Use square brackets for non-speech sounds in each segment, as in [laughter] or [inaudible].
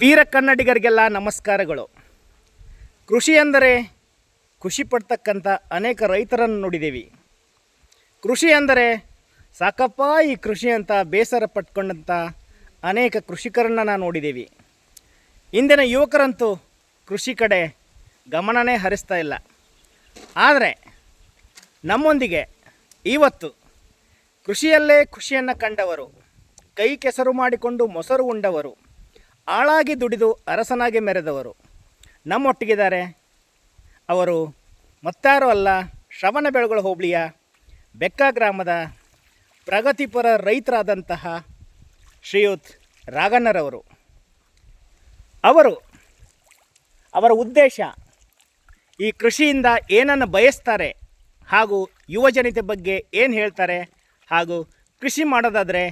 ವೀರ ಕನ್ನಡಿಗರಿಗೆಲ್ಲ ನಮಸ್ಕಾರಗಳು. ಕೃಷಿ ಅಂದರೆ ಖುಷಿ ಪಡ್ತಕ್ಕಂಥ ಅನೇಕ ರೈತರನ್ನು ನೋಡಿದ್ದೀವಿ. ಕೃಷಿ ಅಂದರೆ ಸಾಕಪ್ಪ ಈ ಕೃಷಿ ಅಂತ ಬೇಸರ ಪಟ್ಕೊಂಡಂಥ ಅನೇಕ ಕೃಷಿಕರನ್ನು ನಾವು ನೋಡಿದ್ದೀವಿ. ಇಂದಿನ ಯುವಕರಂತೂ ಕೃಷಿ ಕಡೆ ಗಮನನೇ ಹರಿಸ್ತಾ ಇಲ್ಲ. ಆದರೆ ನಮ್ಮೊಂದಿಗೆ ಇವತ್ತು ಕೃಷಿಯಲ್ಲೇ ಖುಷಿಯನ್ನು ಕಂಡವರು, ಕೈ ಕೆಸರು ಮಾಡಿಕೊಂಡು ಮೊಸರು ಉಂಡವರು ಆಳಾಗಿ ದುಡಿದು ಅರಸನಾಗಿ ಮೆರೆದವರು. ನಮ್ಮೊಟ್ಟಿಗಿದ್ದಾರೆ. ಅವರು ಮತ್ತಾರೂ ಅಲ್ಲ, ಶ್ರವಣ ಬೆಳಗೊಳ ಹೋಬಳಿಯ ಬೆಕ್ಕ ಗ್ರಾಮದ ಪ್ರಗತಿಪರ ರೈತರಾದಂತಹ ಶ್ರೀಯುತ್ ರಾಘಣ್ಣರವರು. ಅವರು ಅವರ ಉದ್ದೇಶ ಈ ಕೃಷಿಯಿಂದ ಏನನ್ನು ಬಯಸ್ತಾರೆ ಹಾಗೂ ಯುವಜನತೆ ಬಗ್ಗೆ ಏನು ಹೇಳ್ತಾರೆ ಹಾಗೂ ಕೃಷಿ ಮಾಡೋದಾದರೆ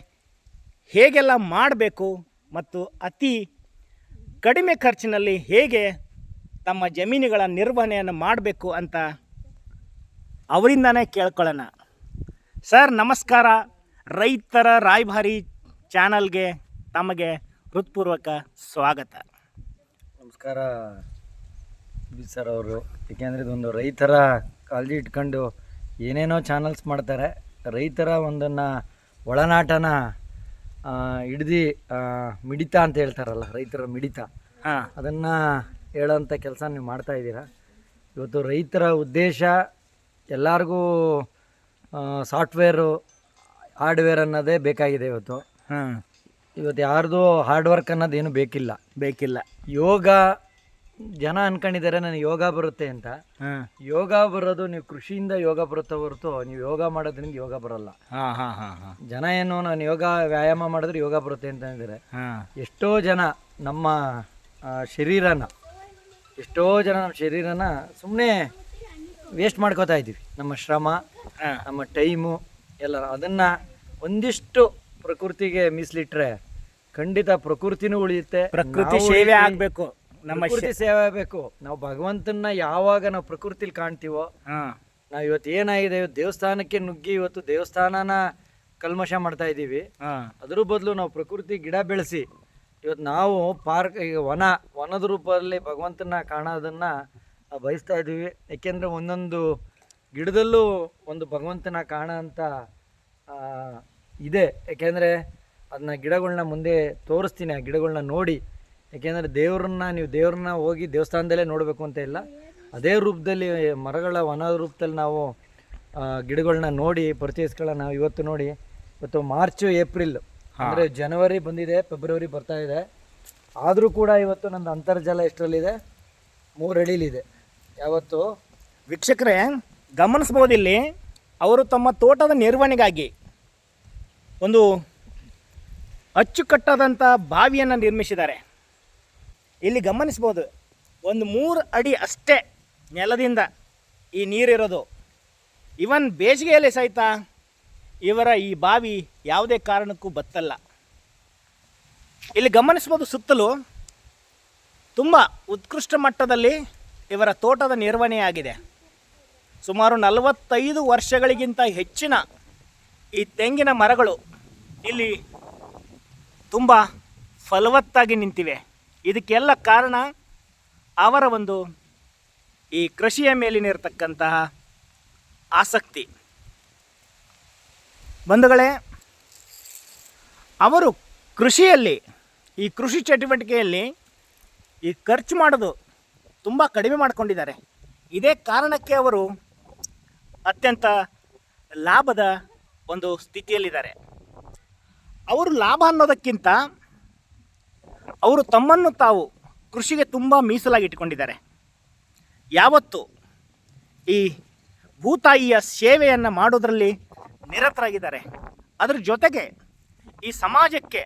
ಹೇಗೆಲ್ಲ ಮಾಡಬೇಕು ಮತ್ತು ಅತಿ ಕಡಿಮೆ ಖರ್ಚಿನಲ್ಲಿ ಹೇಗೆ ತಮ್ಮ ಜಮೀನುಗಳ ನಿರ್ವಹಣೆಯನ್ನು ಮಾಡಬೇಕು ಅಂತ ಅವರಿಂದನೇ ಕೇಳ್ಕೊಳ್ಳೋಣ. ಸರ್, ನಮಸ್ಕಾರ. ರೈತರ ರಾಯಭಾರಿ ಚಾನಲ್ಗೆ ತಮಗೆ ಹೃತ್ಪೂರ್ವಕ ಸ್ವಾಗತ. ನಮಸ್ಕಾರ. ಸರ್ ಅವರು. ಏಕೆಂದರೆ ಇದೊಂದು ರೈತರ ಕಾಳಜಿ ಇಟ್ಕೊಂಡು ಏನೇನೋ ಚಾನಲ್ಸ್ ಮಾಡ್ತಾರೆ. ರೈತರ ಒಂದನ್ನು ಒಳನಾಟನ ಹಿಡ್ದು ಮಿಡಿತ ಅಂತ ಹೇಳ್ತಾರಲ್ಲ ರೈತರ ಮಿಡಿತ. ಹಾಂ. ಅದನ್ನು ಹೇಳೋಂಥ ಕೆಲಸ ನೀವು ಮಾಡ್ತಾ ಇದ್ದೀರಾ? ಇವತ್ತು ರೈತರ ಉದ್ದೇಶ ಎಲ್ಲರಿಗೂ ಸಾಫ್ಟ್ವೇರು ಹಾರ್ಡ್ವೇರ್ ಅನ್ನೋದೇ ಬೇಕಾಗಿದೆ ಇವತ್ತು. ಇವತ್ತು ಯಾರ್ದು ಹಾರ್ಡ್ ವರ್ಕ್ ಅನ್ನೋದೇನು ಬೇಕಿಲ್ಲ. ಬೇಕಿಲ್ಲ. ಯೋಗ ಜನ ಅನ್ಕೊಂಡಿದ್ದಾರೆ ನನಗೆ ಯೋಗ ಬರುತ್ತೆ ಅಂತ. ಯೋಗ ಬರೋದು ನೀವು ಕೃಷಿಯಿಂದ ಯೋಗ ಬರುತ್ತೆ ಹೊರತು ನೀವು ಯೋಗ ಮಾಡೋದ್ರಿಂದ ಯೋಗ ಬರಲ್ಲ. ಜನ ಏನು ನಾನು ಯೋಗ ವ್ಯಾಯಾಮ ಮಾಡಿದ್ರೆ ಯೋಗ ಬರುತ್ತೆ ಅಂತ ಅಂದಿದ್ದಾರೆ. ಎಷ್ಟೋ ಜನ ನಮ್ಮ ಶರೀರನ ಎಷ್ಟೋ ಜನ ನಮ್ಮ ಶರೀರನ ಸುಮ್ಮನೆ ವೇಸ್ಟ್ ಮಾಡ್ಕೋತಾ ಇದ್ದೀವಿ. ನಮ್ಮ ಶ್ರಮ ನಮ್ಮ ಟೈಮು ಎಲ್ಲ ಅದನ್ನು ಒಂದಿಷ್ಟು ಪ್ರಕೃತಿಗೆ ಮೀಸಲಿಟ್ರೆ ಖಂಡಿತ ಪ್ರಕೃತಿನೂ ಉಳಿಯುತ್ತೆ ಪ್ರಕೃತಿ ಸೇವೆ. ಆಗಬೇಕು. ನಮ್ಮ ಪ್ರಕೃತಿ ಸೇವೆ ಬೇಕು. ನಾವು ಭಗವಂತನ ಯಾವಾಗ ನಾವು ಪ್ರಕೃತಿಲಿ ಕಾಣ್ತೀವೋ ಹಾ. ನಾವು ಇವತ್ತು ಏನಾಗಿದೆ ಇವತ್ತು ದೇವಸ್ಥಾನಕ್ಕೆ ನುಗ್ಗಿ ಇವತ್ತು ದೇವಸ್ಥಾನನ ಕಲ್ಮಶ ಮಾಡ್ತಾ ಇದ್ದೀವಿ. ಹಾಂ. ಅದ್ರ ಬದಲು ನಾವು ಪ್ರಕೃತಿ ಗಿಡ ಬೆಳೆಸಿ ಇವತ್ತು ನಾವು ಪಾರ್ಕ್ ಈಗ ವನ ವನದ ರೂಪದಲ್ಲಿ ಭಗವಂತನ ಕಾಣೋದನ್ನ ಬಯಸ್ತಾ ಇದ್ದೀವಿ. ಏಕೆಂದರೆ ಒಂದೊಂದು ಗಿಡದಲ್ಲೂ ಒಂದು ಭಗವಂತನ ಕಾಣ ಅಂತ ಆ, ಇದೆ. ಏಕೆಂದರೆ ಅದನ್ನ ಗಿಡಗಳನ್ನ ಮುಂದೆ ತೋರಿಸ್ತೀನಿ ಆ ಗಿಡಗಳನ್ನ ನೋಡಿ. ಏಕೆಂದರೆ ದೇವ್ರನ್ನ ನೀವು ದೇವ್ರನ್ನ ಹೋಗಿ ದೇವಸ್ಥಾನದಲ್ಲೇ ನೋಡಬೇಕು ಅಂತ ಇಲ್ಲ. ಅದೇ ರೂಪದಲ್ಲಿ ಮರಗಳ ವನ ರೂಪದಲ್ಲಿ ನಾವು ಗಿಡಗಳನ್ನ ನೋಡಿ ಪರಿಚಯಿಸ್ಕೊಳ್ಳೋಣ ನಾವು ಇವತ್ತು ನೋಡಿ ಇವತ್ತು ಮಾರ್ಚು ಏಪ್ರಿಲ್ ಅಂದರೆ ಜನವರಿ ಬಂದಿದೆ ಫೆಬ್ರವರಿ ಬರ್ತಾ ಇದೆ. ಆದರೂ ಕೂಡ ಇವತ್ತು ನಂದು ಅಂತರ್ಜಲ ಎಷ್ಟರಲ್ಲಿದೆ? ಮೂರು ಅಡಿಲಿದೆ. ಯಾವತ್ತು? ವೀಕ್ಷಕರೇ ಗಮನಿಸ್ಬೋದಿಲ್ಲಿ ಅವರು ತಮ್ಮ ತೋಟದ ನಿರ್ವಹಣೆಗಾಗಿ ಒಂದು ಅಚ್ಚುಕಟ್ಟಾದಂಥ ಬಾವಿಯನ್ನು ನಿರ್ಮಿಸಿದ್ದಾರೆ. ಇಲ್ಲಿ ಗಮನಿಸ್ಬೋದು ಒಂದು ಮೂರು ಅಡಿ ಅಷ್ಟೇ ನೆಲದಿಂದ ಈ ನೀರಿರೋದು ಇವನ್ ಬೇಸಿಗೆಯಲ್ಲಿ ಸಹಿತ ಇವರ ಈ ಬಾವಿ ಯಾವುದೇ ಕಾರಣಕ್ಕೂ ಬತ್ತಲ್ಲ. ಇಲ್ಲಿ ಗಮನಿಸ್ಬೋದು ಸುತ್ತಲೂ ತುಂಬ ಉತ್ಕೃಷ್ಟ ಮಟ್ಟದಲ್ಲಿ ಇವರ ತೋಟದ ನಿರ್ವಹಣೆಯಾಗಿದೆ ಸುಮಾರು ನಲವತ್ತೈದು ವರ್ಷಗಳಿಗಿಂತ ಹೆಚ್ಚಿನ ಈ ತೆಂಗಿನ ಮರಗಳು ಇಲ್ಲಿ ತುಂಬ ಫಲವತ್ತಾಗಿ ನಿಂತಿವೆ. ಇದಕ್ಕೆಲ್ಲ ಕಾರಣ ಅವರ ಒಂದು ಈ ಕೃಷಿಯ ಮೇಲಿನಿರ್ತಕ್ಕಂತಹ ಆಸಕ್ತಿ. ಬಂಧುಗಳೇ, ಅವರು ಕೃಷಿಯಲ್ಲಿ, ಈ ಕೃಷಿ ಚಟುವಟಿಕೆಯಲ್ಲಿ ಈ ಖರ್ಚು ಮಾಡೋದು ತುಂಬ ಕಡಿಮೆ ಮಾಡಿಕೊಂಡಿದ್ದಾರೆ. ಇದೇ ಕಾರಣಕ್ಕೆ ಅವರು ಅತ್ಯಂತ ಲಾಭದ ಒಂದು ಸ್ಥಿತಿಯಲ್ಲಿದ್ದಾರೆ. ಅವರು ಲಾಭ ಅನ್ನೋದಕ್ಕಿಂತ ಅವರು ತಮ್ಮನ್ನು ತಾವು ಕೃಷಿಗೆ ತುಂಬ ಮೀಸಲಾಗಿ ಇಟ್ಟುಕೊಂಡಿದ್ದಾರೆ. ಯಾವತ್ತು ಈ ಭೂತಾಯಿಯ ಸೇವೆಯನ್ನು ಮಾಡೋದರಲ್ಲಿ ನಿರತರಾಗಿದ್ದಾರೆ. ಅದರ ಜೊತೆಗೆ ಈ ಸಮಾಜಕ್ಕೆ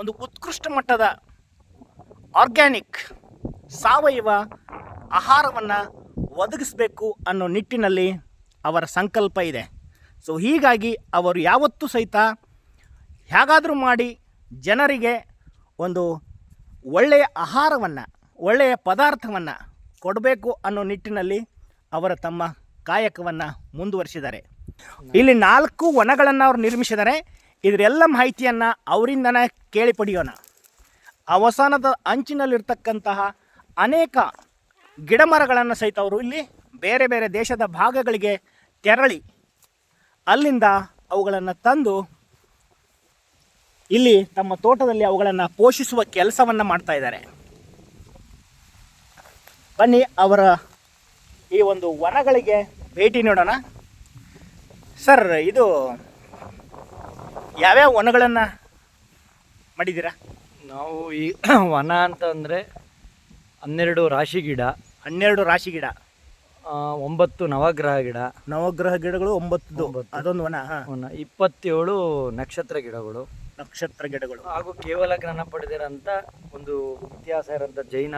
ಒಂದು ಉತ್ಕೃಷ್ಟ ಮಟ್ಟದ ಆರ್ಗ್ಯಾನಿಕ್ ಸಾವಯವ ಆಹಾರವನ್ನು ಒದಗಿಸಬೇಕು ಅನ್ನೋ ನಿಟ್ಟಿನಲ್ಲಿ ಅವರ ಸಂಕಲ್ಪ ಇದೆ. ಸೊ ಹೀಗಾಗಿ ಅವರು ಯಾವತ್ತೂ ಸಹಿತ ಹೇಗಾದರೂ ಮಾಡಿ ಜನರಿಗೆ ಒಂದು ಒಳ್ಳೆಯ ಆಹಾರವನ್ನು, ಒಳ್ಳೆಯ ಪದಾರ್ಥವನ್ನು ಕೊಡಬೇಕು ಅನ್ನೋ ನಿಟ್ಟಿನಲ್ಲಿ ಅವರ ತಮ್ಮ ಕಾಯಕವನ್ನು ಮುಂದುವರಿಸಿದ್ದಾರೆ. ಇಲ್ಲಿ ನಾಲ್ಕು ವನಗಳನ್ನು ಅವರು ನಿರ್ಮಿಸಿದ್ದಾರೆ. ಇದರೆಲ್ಲ ಮಾಹಿತಿಯನ್ನು ಅವರಿಂದನೇ ಕೇಳಿ ಪಡೆಯೋಣ. ಅವಸಾನದ ಅಂಚಿನಲ್ಲಿರ್ತಕ್ಕಂತಹ ಅನೇಕ ಗಿಡಮರಗಳನ್ನು ಸಹಿತ ಅವರು ಇಲ್ಲಿ ಬೇರೆ ಬೇರೆ ದೇಶದ ಭಾಗಗಳಿಗೆ ತೆರಳಿ ಅಲ್ಲಿಂದ ಅವುಗಳನ್ನು ತಂದು ಇಲ್ಲಿ ತಮ್ಮ ತೋಟದಲ್ಲಿ ಅವುಗಳನ್ನು ಪೋಷಿಸುವ ಕೆಲಸವನ್ನು ಮಾಡ್ತಾ ಇದ್ದಾರೆ. ಬನ್ನಿ ಅವರ ಈ ಒಂದು ವನಗಳಿಗೆ ಭೇಟಿ ನೀಡೋಣ. ಸರ್ ಇದು ಯಾವ್ಯಾವ ವನಗಳನ್ನು ಮಾಡಿದ್ದೀರಾ? ನಾವು ಈ [clears throat] ವನ ಅಂತಂದರೆ ಹನ್ನೆರಡು ರಾಶಿ ಗಿಡ. ಹನ್ನೆರಡು ರಾಶಿ ಗಿಡ. ಆ, ಒಂಬತ್ತು ನವಗ್ರಹ ಗಿಡ. ನವಗ್ರಹ ಗಿಡಗಳು ಒಂಬತ್ತು. ಅದೊಂದು ವನ ಹಾಂ. ಇಪ್ಪತ್ತೇಳು ನಕ್ಷತ್ರ ಗಿಡಗಳು. ನಕ್ಷತ್ರ ಗಿಡಗಳು. ಹಾಗೂ ಕೇವಲ ಜ್ಞಾನ ಪಡೆದಿರೋಂಥ ಒಂದು ಇತಿಹಾಸ ಇರೋಂಥ ಜೈನ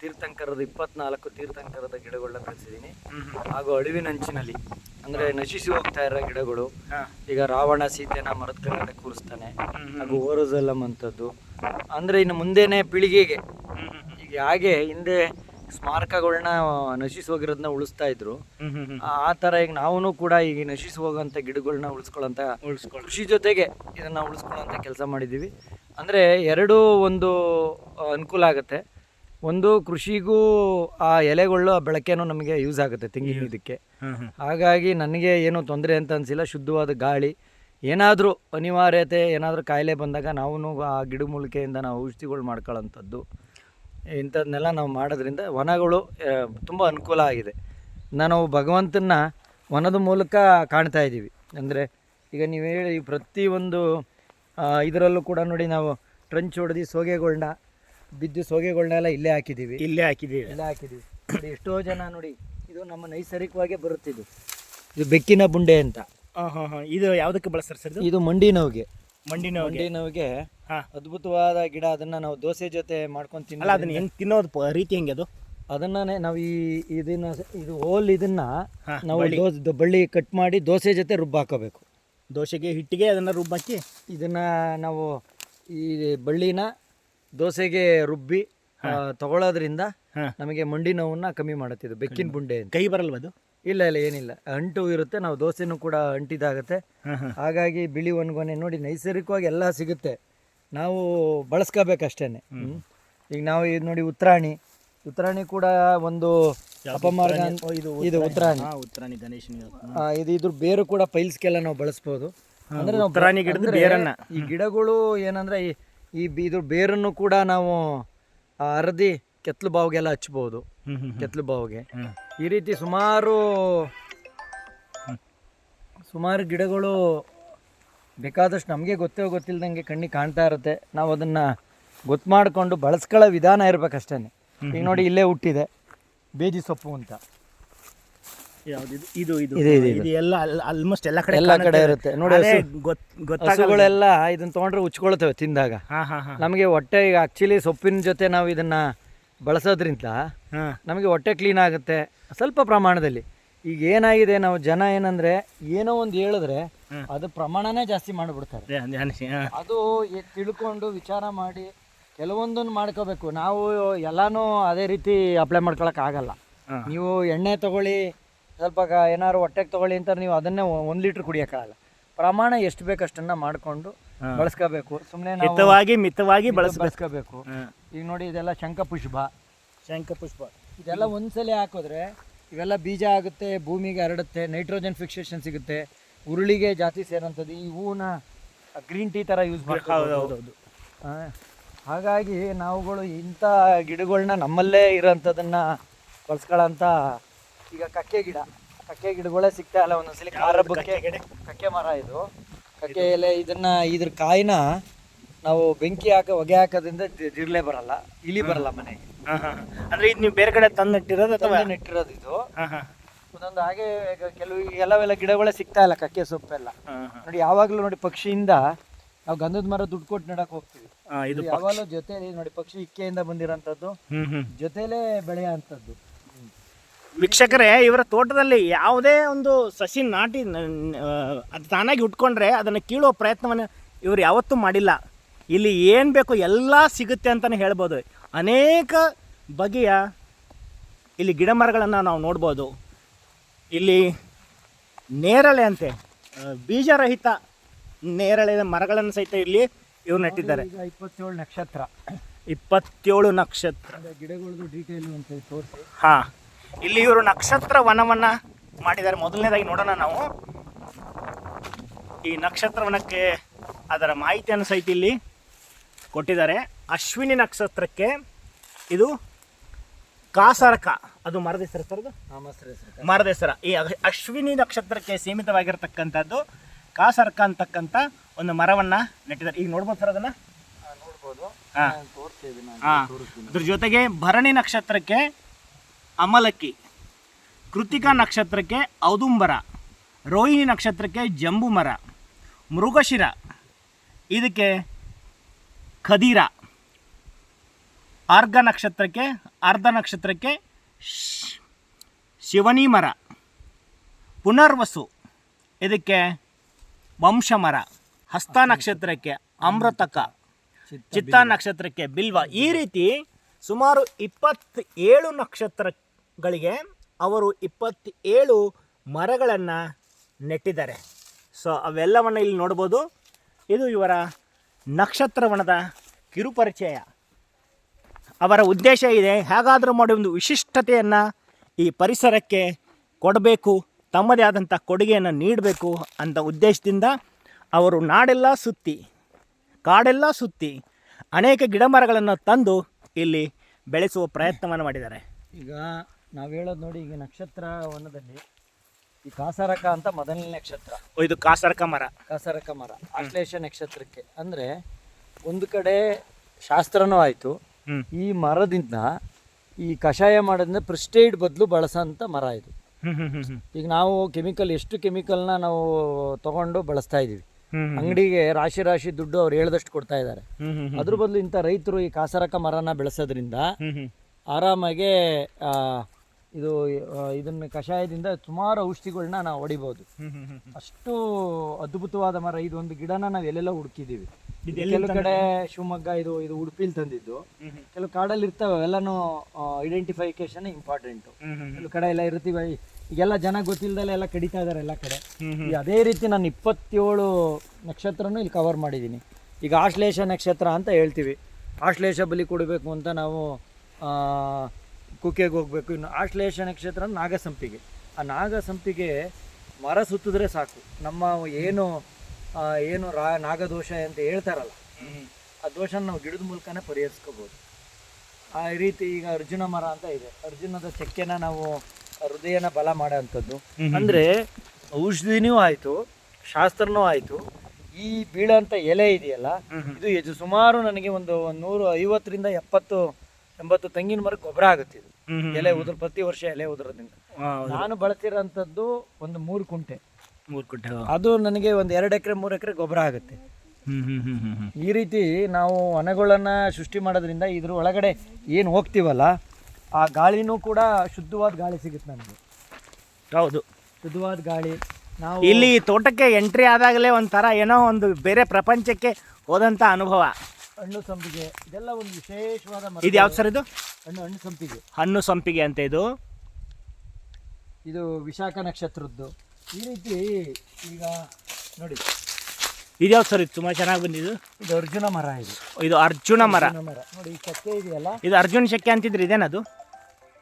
ತೀರ್ಥಂಕರದ ಇಪ್ಪತ್ನಾಲ್ಕು ತೀರ್ಥಂಕರದ ಗಿಡಗಳನ್ನ ಬೆಳೆಸಿದ್ದೀನಿ ಹಾಗೂ ಅಳಿವಿನಂಚಿನಲ್ಲಿ ಅಂದ್ರೆ ನಶಿಸಿ ಹೋಗ್ತಾ ಇರೋ ಗಿಡಗಳು. ಈಗ ರಾವಣ ಸೀತೆನ ಮರದ ಕೆಳಗಡೆ ಕೂರಿಸ್ತಾನೆ. ಹಾಗೂ ಓರೋಸೆಲ್ಲಮ್ ಅಂತದ್ದು ಅಂದ್ರೆ ಇನ್ನು ಮುಂದೆನೆ ಪೀಳಿಗೆಗೆ. ಈಗ ಹಾಗೆ ಹಿಂದೆ ಸ್ಮಾರಕಗಳನ್ನ ನಶಿಸಿ ಹೋಗಿರೋದನ್ನ ಉಳಿಸ್ತಾ ಇದ್ರು. ಆ ತರ ಥರ ಈಗ ನಾವು ಕೂಡ ಈಗ ನಶಿಸಿ ಹೋಗುವಂತ ಗಿಡಗಳನ್ನ ಉಳಿಸ್ಕೊಳ್ಳಂತ ಉಳಿಸ್ಕೊಳ್ಳಿ ಕೃಷಿ ಜೊತೆಗೆ ಇದನ್ನ ಉಳಿಸ್ಕೊಳ್ಳೋಂತ ಕೆಲಸ ಮಾಡಿದ್ದೀವಿ. ಅಂದ್ರೆ ಎರಡೂ ಒಂದು ಅನುಕೂಲ ಆಗುತ್ತೆ. ಒಂದು ಕೃಷಿಗೂ ಆ ಎಲೆಗಳು ಆ ಬೆಳಕೇನು ನಮಗೆ ಯೂಸ್ ಆಗುತ್ತೆ ತೆಂಗಿನ ಇದಕ್ಕೆ ಹಾಗಾಗಿ ನನಗೆ ಏನು ತೊಂದರೆ ಅಂತ ಅನಿಸಿಲ್ಲ ಶುದ್ಧವಾದ ಗಾಳಿ. ಏನಾದರೂ ಅನಿವಾರ್ಯತೆ ಏನಾದರೂ ಕಾಯಿಲೆ ಬಂದಾಗ ನಾವು ಆ ಗಿಡ ಮೂಲಿಕೆಯಿಂದ ನಾವು ಔಷಧಿಗಳು ಮಾಡ್ಕೊಳ್ಳೋಂಥದ್ದು. ಇಂಥದ್ದನ್ನೆಲ್ಲ ನಾವು ಮಾಡೋದ್ರಿಂದ ವನಗಳು ತುಂಬ ಅನುಕೂಲ ಆಗಿದೆ. ನಾವು ಭಗವಂತನ ವನದ ಮೂಲಕ ಕಾಣ್ತಾ ಇದ್ದೀವಿ. ಅಂದರೆ ಈಗ ನೀವು ಹೇಳಿ ಪ್ರತಿಯೊಂದು ಇದರಲ್ಲೂ ಕೂಡ ನೋಡಿ ನಾವು ಟ್ರಂಚ್ ಹೊಡೆದು ಸೋಗೆಗಳನ್ನ ಬಿದ್ದು ಸೋಗೆಗಳ್ನೆಲ್ಲ ಇಲ್ಲೇ ಹಾಕಿದ್ದೀವಿ. ಇಲ್ಲೇ ಹಾಕಿದ್ದೀವಿ. ಇಲ್ಲೇ ಹಾಕಿದ್ದೀವಿ. ನೋಡಿ ಎಷ್ಟೋ ಜನ ನೋಡಿ ಇದು ನಮ್ಮ ನೈಸರ್ಗಿಕವಾಗೇ ಬರುತ್ತಿದ್ದು. ಇದು ಬೆಕ್ಕಿನ ಬುಂಡೆ ಅಂತ. ಹಾಂ ಹಾಂ ಹಾಂ. ಇದು ಯಾವುದಕ್ಕೆ ಬಳಸ್ತಾರೆ ಸರ್ ಇದು? ಇದು ಮಂಡಿ ನೋವಿಗೆ ಮಂಡಿ ನೋವಿಗೆ ಹಾಂ. ಅದ್ಭುತವಾದ ಗಿಡ ಅದನ್ನ ನಾವು ದೋಸೆ ಜೊತೆ ಮಾಡ್ಕೊಂಡು ಅಲ್ಲ ಅದನ್ನ ಹೆಂಗ್ ತಿನ್ನೋದು ಪ- ರೀತಿ ಹೆಂಗೆ ಅದು? ಅದನ್ನೇ ನಾವು ಈ ಇದನ್ನ ಇದು ಹೋಲ್ ಇದನ್ನ ಹಾ, ನಾವು ಬಳ್ಳಿ. ದೋಸೆ ದ- ಬಳ್ಳಿ ಕಟ್ ಮಾಡಿ ದೋಸೆ ಜೊತೆ ರುಬ್ಬ ಹಾಕೋಬೇಕು. ದೋಸೆಗೆ ಹಿಟ್ಟಿಗೆ ಅದನ್ನ ರುಬ್ಬಾಕಿ ಇದನ್ನ ನಾವು ಈ ಬಳ್ಳಿನ ದೋಸೆಗೆ ರುಬ್ಬಿ ಆ, ತಗೊಳ್ಳೋದ್ರಿಂದ ಹಾಂ. ನಮಗೆ ಮಂಡಿ ನೋವನ್ನ ಕಮ್ಮಿ ಮಾಡುತ್ತೆ ಇದು. ಬೆಕ್ಕಿನ ಬುಂಡೆ ಅಂತ. ಕೈ ಬರಲ್ವ ಅದು? ಇಲ್ಲ ಇಲ್ಲ ಏನಿಲ್ಲ. ಅಂಟು ಇರುತ್ತೆ ನಾವು ದೋಸೆನೂ ಕೂಡ ಅಂಟಿದಾಗುತ್ತೆ ಹಾಗಾಗಿ ಬಿಳಿ ಒಣಗೊನೆ ನೋಡಿ ನೈಸರ್ಗಿಕವಾಗಿ ಎಲ್ಲ ಸಿಗುತ್ತೆ. ನಾವು ಬಳಸ್ಕೋಬೇಕಷ್ಟೇ ಈಗ ನಾವು ಇದು ನೋಡಿ ಉತ್ತರಾಣಿ ಉತ್ತರಾಣಿ ಕೂಡ ಒಂದು ಅಪಮಾರ್ಗ ಇದು ಉತ್ತರಾಣಿ ಉತ್ತರಾಣಿ ಗಣೇಶನ ಇದು ಇದ್ರ ಬೇರು ಕೂಡ ಪೈಲ್ಸ್ಗೆಲ್ಲ ನಾವು ಬಳಸ್ಬೋದು. ಅಂದ್ರೆ ನಾವು ಉತ್ತರಾಣಿ ಗಿಡದ ಬೇರನ್ನ. ಈ ಗಿಡಗಳು ಏನಂದ್ರೆ ಈ ಇದ್ರ ಬೇರನ್ನು ಕೂಡ ನಾವು ಅರ್ದಿ ಕೆತ್ಲು ಬಾವಿಗೆಲ್ಲ ಹಚ್ಬೋದು. ಕೆತ್ತಲು ಬಾವಿಗೆ. ಈ ರೀತಿ ಸುಮಾರು ಸುಮಾರು ಗಿಡಗಳು ಬೇಕಾದಷ್ಟು ನಮಗೆ ಗೊತ್ತೇ ಗೊತ್ತಿಲ್ಲದಂಗೆ ಕಣ್ಣಿಗೆ ಕಾಣ್ತಾ ಇರುತ್ತೆ. ನಾವು ಅದನ್ನು ಗೊತ್ತು ಮಾಡಿಕೊಂಡು ಬಳಸ್ಕೊಳ್ಳೋ ವಿಧಾನ ಇರಬೇಕಷ್ಟೇ. ಈಗ ನೋಡಿ ಇಲ್ಲೇ ಹುಟ್ಟಿದೆ. ಬೇಜಿ ಸೊಪ್ಪು ಅಂತ. ಇದು? ಎಲ್ಲ ಆಲ್ಮೋಸ್ಟ್ ಎಲ್ಲ ಕಡೆ ಎಲ್ಲ ಕಡೆ ಕಾಣುತ್ತೆ. ಇರುತ್ತೆ. ನೋಡಿ ಹಸುಗಳೆಲ್ಲ ಇದನ್ನ ತೊಗೊಂಡ್ರೆ ಉಚ್ಕೊಳ್ತೇವೆ ತಿಂದಾಗ. ನಮಗೆ ಹೊಟ್ಟೆ ಈಗ ಆಕ್ಚುಲಿ ಸೊಪ್ಪಿನ ಜೊತೆ ನಾವು ಇದನ್ನು ಬಳಸೋದ್ರಿಂದ ನಮಗೆ ಹೊಟ್ಟೆ ಕ್ಲೀನ್ ಆಗುತ್ತೆ ಸ್ವಲ್ಪ ಪ್ರಮಾಣದಲ್ಲಿ. ಈಗ ಏನಾಗಿದೆ ನಾವು ಜನ ಏನಂದ್ರೆ ಏನೋ ಒಂದು ಹೇಳಿದ್ರೆ ಅದು ಪ್ರಮಾಣನೇ ಜಾಸ್ತಿ ಮಾಡಿಬಿಡ್ತಾರೆ. ಅದು ಎ- ತಿಳ್ಕೊಂಡು ವಿಚಾರ ಮಾಡಿ ಕೆಲವೊಂದನ್ನು ಮಾಡ್ಕೋಬೇಕು. ನಾವು ಎಲ್ಲಾನು ಅದೇ ರೀತಿ ಅಪ್ಲೈ ಮಾಡ್ಕೊಳಕ್ ಆಗಲ್ಲ. ನೀವು ಎಣ್ಣೆ ತಗೊಳ್ಳಿ ಸ್ವಲ್ಪ ಏನಾದ್ರು ಹೊಟ್ಟೆಗೆ ತಗೊಳ್ಳಿ ಅಂತ ನೀವು ಅದನ್ನೇ ಒಂದು ಲೀಟ್ರ್ ಕುಡಿಯೋಕ್ಕಾಗಲ್ಲ. ಪ್ರಮಾಣ ಎಷ್ಟು ಬೇಕಷ್ಟನ್ನ ಮಾಡಿಕೊಂಡು. ಬಳಸ್ಕೋಬೇಕು. ಸುಮ್ಮನೆ ನಾವು ಮಿತವಾಗಿ ಬಳಸಬೇಕು. ಬಳಸ್ಕೋಬೇಕು. ಈಗ ನೋಡಿ ಇದೆಲ್ಲ ಶಂಖಪುಷ್ಪ ಶಂಖಪುಷ್ಪ ಇದೆಲ್ಲ ಒಂದ್ಸಲಿ ಹಾಕಿದ್ರೆ ಇವೆಲ್ಲ ಬೀಜ ಆಗುತ್ತೆ ಭೂಮಿಗೆ ಹರಡುತ್ತೆ ನೈಟ್ರೋಜನ್ ಫಿಕ್ಸೇಷನ್ ಸಿಗುತ್ತೆ ಉರುಳಿಗೆ ಜಾತಿ ಸೇರೋಂಥದ್ದು ಈ ಹೂವನ್ನ ಗ್ರೀನ್ ಟೀ ಥರ ಯೂಸ್ ಹೌದು ಹಾಗಾಗಿ ನಾವುಗಳು ಇಂಥ ಗಿಡಗಳನ್ನ ನಮ್ಮಲ್ಲೇ ಇರೋಂಥದ್ದನ್ನು ಬಳಸ್ಕೊಳ್ಳೋಂಥ ಈಗ ಕಕ್ಕೆ ಗಿಡ. ಕಕ್ಕೆ ಗಿಡಗಳೇ ಸಿಗ್ತಾ ಇಲ್ಲ ಒಂದೊಂದ್ಸಲಿ. ಖಾರ ಗಿಡ? ಕಕ್ಕೆ ಮರ ಇದು. ಕಕ್ಕೆ ಎಲೆ ಇದನ್ನು ಇದ್ರ ಕಾಯಿನ ನಾವು ಬೆಂಕಿ ಹಾಕ ಹೊಗೆ ಹಾಕೋದ್ರಿಂದ ಜಿ- ಜಿರ್ಲೆ ಬರಲ್ಲ ಇಲಿ ಬರಲ್ಲ ಮನೆಗೆ. ಹಾಂ ಹಾಂ. ಅಂದರೆ ಇದು ನೀವು ಬೇರೆ ಕಡೆ ತಂದು ಇಟ್ಟಿರೋದು ಅಥವಾ? ತಂದು ನೆಟ್ಟಿರೋದು ಇದು. ಹಾಂ ಹಾಂ. ಒಂದೊಂದು ಹಾಗೆ ಈಗ ಕೆಲವು ಎಲ್ಲವೆಲ್ಲ ಗಿಡಗಳೇ ಸಿಗ್ತಾ ಇಲ್ಲ ಕಕ್ಕೆ ಸೊಪ್ಪೆಲ್ಲ. ಹಾಂ ಹಾಂ. ನೋಡಿ ಯಾವಾಗಲೂ ನೋಡಿ ಪಕ್ಷಿಯಿಂದ ನಾವು ಗಂಧದ ಮರ ದುಡ್ಡು ಕೊಟ್ಟು ನೆಡಕ್ ಹೋಗ್ತೀವಿ. ಹಾಂ ಇದು ಯಾವಾಗಲೂ ಜೊತೆಲಿ ನೋಡಿ ಪಕ್ಷಿ ಇಕ್ಕೆಯಿಂದ ಬಂದಿರೋಂಥದ್ದು. ಹ್ಞೂ ಹ್ಞೂ ಜೊತೆಲೇ ಬೆಳೆಯೋ ಅಂಥದ್ದು ವೀಕ್ಷಕರೇ ಇವರ ತೋಟದಲ್ಲಿ ಯಾವುದೇ ಒಂದು ಸಸಿ ನಾಟಿ ನ- ನ- ಅದು ತಾನಾಗಿ ಉಟ್ಕೊಂಡ್ರೆ ಅದನ್ನು ಕೀಳುವ ಪ್ರಯತ್ನವನ್ನು ಇವರು ಯಾವತ್ತೂ ಮಾಡಿಲ್ಲ. ಇಲ್ಲಿ ಏನು ಬೇಕು ಎಲ್ಲ ಸಿಗುತ್ತೆ ಅಂತಲೇ ಹೇಳ್ಬೋದು. ಅನೇಕ ಬಗೆಯ ಇಲ್ಲಿ ಗಿಡ ಮರಗಳನ್ನು ನಾವು ನೋಡ್ಬೋದು. ಇಲ್ಲಿ ನೇರಳೆ ಅಂತೆ. ಬೀಜರಹಿತ ನೇರಳೆ ಮರಗಳನ್ನು ಸಹಿತ ಇಲ್ಲಿ ಇವ್ರು ನೆಟ್ಟಿದ್ದಾರೆ. ಇಪ್ಪತ್ತೇಳು ನಕ್ಷತ್ರ. ಇಪ್ಪತ್ತೇಳು ನಕ್ಷತ್ರ. ಗಿಡಗಳದ್ದು ಡೀಟೇಲ್ ಅಂತ ತೋರಿಸಿ. ಹಾಂ ಇಲ್ಲಿ ಇವರು ನಕ್ಷತ್ರ ವನವನ್ನು ಮಾಡಿದ್ದಾರೆ. ಮೊದಲನೇದಾಗಿ ನೋಡೋಣ ನಾವು. ಈ ನಕ್ಷತ್ರ ವನಕ್ಕೆ ಅದರ ಮಾಹಿತಿಯನ್ನು ಸಹಿತ ಇಲ್ಲಿ ಕೊಟ್ಟಿದ್ದಾರೆ. ಅಶ್ವಿನಿ ನಕ್ಷತ್ರಕ್ಕೆ ಇದು ಕಾಸರಕ. ಅದು ಮರದ ಹೆಸರು ಸರ್ ಅದು? ಮರದ ಹೆಸರ ಈ ಅಶ್ವಿನಿ ನಕ್ಷತ್ರಕ್ಕೆ ಸೀಮಿತವಾಗಿರ್ತಕ್ಕಂಥದ್ದು ಕಾಸರಕ ಅಂತಕ್ಕಂಥ ಒಂದು ಮರವನ್ನು ನೆಟ್ಟಿದ್ದಾರೆ. ಈಗ ನೋಡ್ಬೋದು ಸರ್ ಅದನ್ನು? ಹಾಂ ಅದ್ರ ಜೊತೆಗೆ ಭರಣಿ ನಕ್ಷತ್ರಕ್ಕೆ ಅಮಲಕ್ಕಿ ಕೃತಿಕಾ ನಕ್ಷತ್ರಕ್ಕೆ ಔದುಂಬರ ರೋಹಿಣಿ ನಕ್ಷತ್ರಕ್ಕೆ ಜಂಬು ಮರ ಮೃಗಶಿರ. ಇದಕ್ಕೆ ಖದೀರ. ಆರ್ಗ ನಕ್ಷತ್ರಕ್ಕೆ, ಅರ್ಧ ನಕ್ಷತ್ರಕ್ಕೆ ಶಿವನಿ ಮರ. ಪುನರ್ವಸು. ಇದಕ್ಕೆ ವಂಶ ಮರ ಹಸ್ತ ನಕ್ಷತ್ರಕ್ಕೆ ಅಮೃತಕ. ಚಿತ್ತ ನಕ್ಷತ್ರಕ್ಕೆ ಬಿಲ್ವ. ಈ ರೀತಿ ಸುಮಾರು ಇಪ್ಪತ್ತೇಳು ನಕ್ಷತ್ರಗಳಿಗೆ ಅವರು ಇಪ್ಪತ್ತೇಳು ಮರಗಳನ್ನು ನೆಟ್ಟಿದ್ದಾರೆ. ಸೊ ಅವೆಲ್ಲವನ್ನು ಇಲ್ಲಿ ನೋಡ್ಬೋದು. ಇದು ಇವರ ನಕ್ಷತ್ರವನದ ಕಿರುಪರಿಚಯ. ಅವರ ಉದ್ದೇಶ ಇದೆ ಹೇಗಾದರೂ ಮಾಡಿ ಒಂದು ವಿಶಿಷ್ಟತೆಯನ್ನು ಈ ಪರಿಸರಕ್ಕೆ ಕೊಡಬೇಕು, ತಮ್ಮದೇ ಆದಂಥ ಕೊಡುಗೆಯನ್ನು ನೀಡಬೇಕು ಅಂತ ಉದ್ದೇಶದಿಂದ ಅವರು ನಾಡೆಲ್ಲ ಸುತ್ತಿ, ಕಾಡೆಲ್ಲ ಸುತ್ತಿ ಅನೇಕ ಗಿಡಮರಗಳನ್ನು ತಂದು ಇಲ್ಲಿ ಬೆಳೆಸುವ ಪ್ರಯತ್ನವನ್ನು ಮಾಡಿದ್ದಾರೆ. ಈಗ ನಾವು ಹೇಳೋದು ನೋಡಿ, ಈಗ ನಕ್ಷತ್ರ ವನದಲ್ಲಿ ಈ ಕಾಸರಕ ಅಂತ ಮೊದಲನೇ ನಕ್ಷತ್ರ. ಓ, ಇದು ಕಾಸರಕ ಮರ. ಕಾಸರಕ ಮರ. ಆಶ್ಲೇಷ ನಕ್ಷತ್ರಕ್ಕೆ. ಅಂದ್ರೆ ಒಂದು ಕಡೆ ಶಾಸ್ತ್ರನೂ ಆಯ್ತು. ಹ್ಮ್. ಈ ಮರದಿಂದ ಈ ಕಷಾಯ ಮಾಡೋದ್ರಿಂದ ಪ್ರಿಸ್ಟೈಡ್ ಬದಲು ಬಳಸೋಂಥ ಮರ ಇದು. ಹ್ಮ್ ಹ್ಮ್ ಹ್ಮ್ ಹ್ಮ್. ಈಗ ನಾವು ಕೆಮಿಕಲ್ ಎಷ್ಟು ಕೆಮಿಕಲ್ನ ನಾವು ತಗೊಂಡು ಬಳಸ್ತಾ ಇದ್ದೀವಿ. ಹ್ಮ್ ಹ್ಮ್ ಅಂಗಡಿಗೆ ರಾಶಿ ರಾಶಿ ದುಡ್ಡು ಅವ್ರು ಹೇಳ್ದಷ್ಟು ಕೊಡ್ತಾ ಇದ್ದಾರೆ. ಹ್ಮ್ ಹ್ಮ್ ಹ್ಮ್ ಅದ್ರ ಬದಲು ಇಂಥ ರೈತರು ಈ ಕಾಸರಕ ಮರನ ಬೆಳೆಸೋದ್ರಿಂದ ಹ್ಮ್ ಹ್ಮ್. ಆರಾಮಾಗೆ ಆ, ಇದು ಇದನ್ನ ಕಷಾಯದಿಂದ ಸುಮಾರು ಔಷಧಿಗಳನ್ನ ನಾವು ಹ್ಮ್ ಅಷ್ಟು ಅದ್ಭುತವಾದ ಮರ ಇದು ಒಂದು ಗಿಡನ ನಾವು ಎಲ್ಲೆಲ್ಲ ಹುಡುಕಿದೀವಿ ಕೆಲವು ಕಡೆ ಶಿವಮೊಗ್ಗ ಇದು ಇದು ಉಡುಪಿಲಿ ತಂದಿದ್ದು. ಕೆಲವು ಕಾಡಲ್ಲಿ ಇರ್ತವೆ ಅವೆಲ್ಲಾನು ಐಡೆಂಟಿಫಿಕೇಶನ್ ಇಂಪಾರ್ಟೆಂಟ್ ಕೆಲವು ಕಡೆ ಎಲ್ಲ ಇರ್ತೀವಿ ಈಗೆಲ್ಲ ಜನ ಗೊತ್ತಿಲ್ಲದಲ್ಲ ಎಲ್ಲ ಕಡಿತಾ ಇದ್ದಾರೆ ಎಲ್ಲ ಕಡೆ. ಅದೇ ರೀತಿ ನಾನು ಇಪ್ಪತ್ತೇಳು ನಕ್ಷತ್ರನೂ ಇಲ್ಲಿ ಕವರ್ ಮಾಡಿದ್ದೀನಿ. ಈಗ ಆಶ್ಲೇಷ ನಕ್ಷತ್ರ ಅಂತ ಹೇಳ್ತೀವಿ. ಆಶ್ಲೇಷ ಬಲಿ ಕೊಡಬೇಕು ಅಂತ ನಾವು ಕುಕ್ಕೆಗೆ ಹೋಗ್ಬೇಕು. ಇನ್ನು ಆಶ್ಲೇಷ ನಕ್ಷತ್ರ ನಾಗಸಂಪಿಗೆ. ಆ ನಾಗಸಂಪಿಗೆ ಮರ ಸುತ್ತಿದ್ರೆ ಸಾಕು. ನಮ್ಮ ಏನು ಏನು ರಾ ನಾಗದೋಷ ಅಂತ ಹೇಳ್ತಾರಲ್ಲ ಆ ದೋಷನ ನಾವು ಗಿಡದ ಮೂಲಕನೇ ಪರಿಹರಿಸ್ಕೋಬೋದು. ಆ ರೀತಿ ಈಗ ಅರ್ಜುನ ಮರ ಅಂತ ಇದೆ. ಅರ್ಜುನದ ಚಕ್ಕೆನ ನಾವು ಹೃದಯನ ಬಲ ಮಾಡೋಂಥದ್ದು ಅಂದರೆ ಔಷಧಿನೂ ಆಯಿತು ಶಾಸ್ತ್ರನೂ ಆಯಿತು. ಈ ಬೀಳಂತ ಎಲೆ ಇದೆಯಲ್ಲ ಇದು ಸುಮಾರು ನನಗೆ ಒಂದು ನೂರು ಐವತ್ತರಿಂದ ಎಪ್ಪತ್ತು ಎಂಬತ್ತು ತೆಂಗಿನ ಮರಕ್ಕೆ ಗೊಬ್ಬರ ಆಗುತ್ತೆ ಇದು. ಎಲೆ ಉದುರು ಪ್ರತಿ ವರ್ಷ ಎಲೆ ಉದುರೋದ್ರಿಂದ. ನಾನು ಬಳಸಿರೋಂಥದ್ದು ಒಂದು ಮೂರು ಕುಂಟೆ. ಮೂರು ಕುಂಟೆ ಅದು ನನಗೆ ಒಂದು ಎರಡು ಎಕರೆ ಮೂರು ಎಕರೆ ಗೊಬ್ಬರ ಆಗುತ್ತೆ. ಈ ರೀತಿ ನಾವು ಹಣಗಳನ್ನ ಸೃಷ್ಟಿ ಮಾಡೋದ್ರಿಂದ ಇದ್ರ ಒಳಗಡೆ ಏನು ಹೋಗ್ತೀವಲ್ಲ ಆ ಗಾಳಿನೂ ಕೂಡ ಶುದ್ಧವಾದ ಗಾಳಿ ಸಿಗುತ್ತೆ ನಮಗೆ. ಹೌದು. ಶುದ್ಧವಾದ ಗಾಳಿ. ನಾವು ಇಲ್ಲಿ ತೋಟಕ್ಕೆ ಎಂಟ್ರಿ ಆದಾಗಲೇ ಒಂಥರ ಏನೋ ಒಂದು ಬೇರೆ ಪ್ರಪಂಚಕ್ಕೆ ಹೋದಂಥ ಅನುಭವ. ಹಣ್ಣು ಸಂಪಿಗೆ. ಇದೆಲ್ಲ ಒಂದು ವಿಶೇಷವಾದ ಮರ ಇದು ಯಾವ್ದು ಸರ್ ಇದು? ಹಣ್ಣು ಹಣ್ಣು ಸಂಪಿಗೆ. ಹಣ್ಣು ಸಂಪಿಗೆ ಅಂತ ಇದು? ಇದು ವಿಶಾಖ ನಕ್ಷತ್ರದ್ದು. ಈ ರೀತಿ ಈಗ ನೋಡಿ. ಇದು ಯಾವ್ದು ಸರ್ ಇದು? ತುಂಬಾ ಚೆನ್ನಾಗಿ ಬಂದಿದ್ದು. ಇದು ಅರ್ಜುನ ಮರ ಇದು. ಇದು ಅರ್ಜುನ ಮರ. ಅರ್ಜುನ ಮರ. ನೋಡಿ ಈ ಚಕ್ಕೆ ಇದೆಯಲ್ಲ? ಇದು ಅರ್ಜುನ ಚಕ್ಕೆ ಅಂತಿದ್ರೆ ಇದೇನದು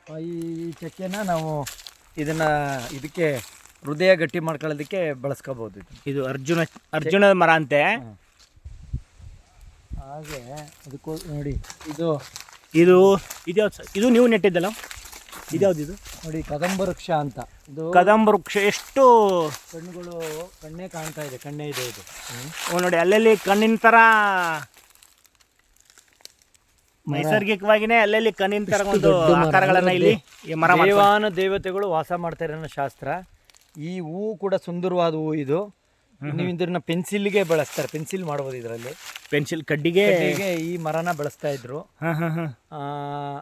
ಆ, ಈ ಈ ಚಕ್ಕೆನ ನಾವು ಇದನ್ನ ಇದಕ್ಕೆ ಹೃದಯ ಗಟ್ಟಿ ಮಾಡ್ಕೊಳ್ಳೋದಕ್ಕೆ ಬಳಸ್ಕೋಬಹುದು ಇದು ಇದು ಅರ್ಜುನ ಅರ್ಜುನದ ಮರ ಅಂತೆ. ಹಾಗೆ ಅದಕ್ಕೂ ನೋಡಿ ಇದು ಇದು ಇದ್ಯಾವ್ದು ಸರ್? ಇದು ನೀವು ನೆಟ್ಟಿದ್ದಲ್ಲ? ಇದ್ಯಾವ್ದು ಇದು? ನೋಡಿ ಕದಂಬ ವೃಕ್ಷ ಅಂತ. ಇದು ಕದಂಬ ವೃಕ್ಷ ಎಷ್ಟು ಕಣ್ಣುಗಳು ಕಣ್ಣೇ ಕಾಣ್ತಾ ಇದೆ ಕಣ್ಣೇ ಇದೆ ಇದು. ಓ ನೋಡಿ ಅಲ್ಲಲ್ಲಿ ಕಣ್ಣಿನ ಥರ ನೈಸರ್ಗಿಕವಾಗಿನೇ ಅಲ್ಲಲ್ಲಿ ಕಣ್ಣಿನ ಥರ ಒಂದು ಆಕಾರಗಳನ್ನ ಇಲ್ಲಿ ಈ ಮರ. ದೇವಾನ ದೇವತೆಗಳು ವಾಸ ಮಾಡ್ತಾರೆ ಅನ್ನೋ ಶಾಸ್ತ್ರ. ಈ ಹೂವು ಕೂಡ ಸುಂದರವಾದ ಹೂವು ಇದು. ನೀವು ಇದನ್ನ ಪೆನ್ಸಿಲ್ಗೆ ಬಳಸ್ತಾರೆ ಪೆನ್ಸಿಲ್ ಮಾಡ್ಬೋದು ಇದರಲ್ಲಿ. ಪೆನ್ಸಿಲ್ ಕಡ್ಡಿಗೆ ಈ ಮರನ ಬಳಸ್ತಾ ಇದ್ರು. ಆ,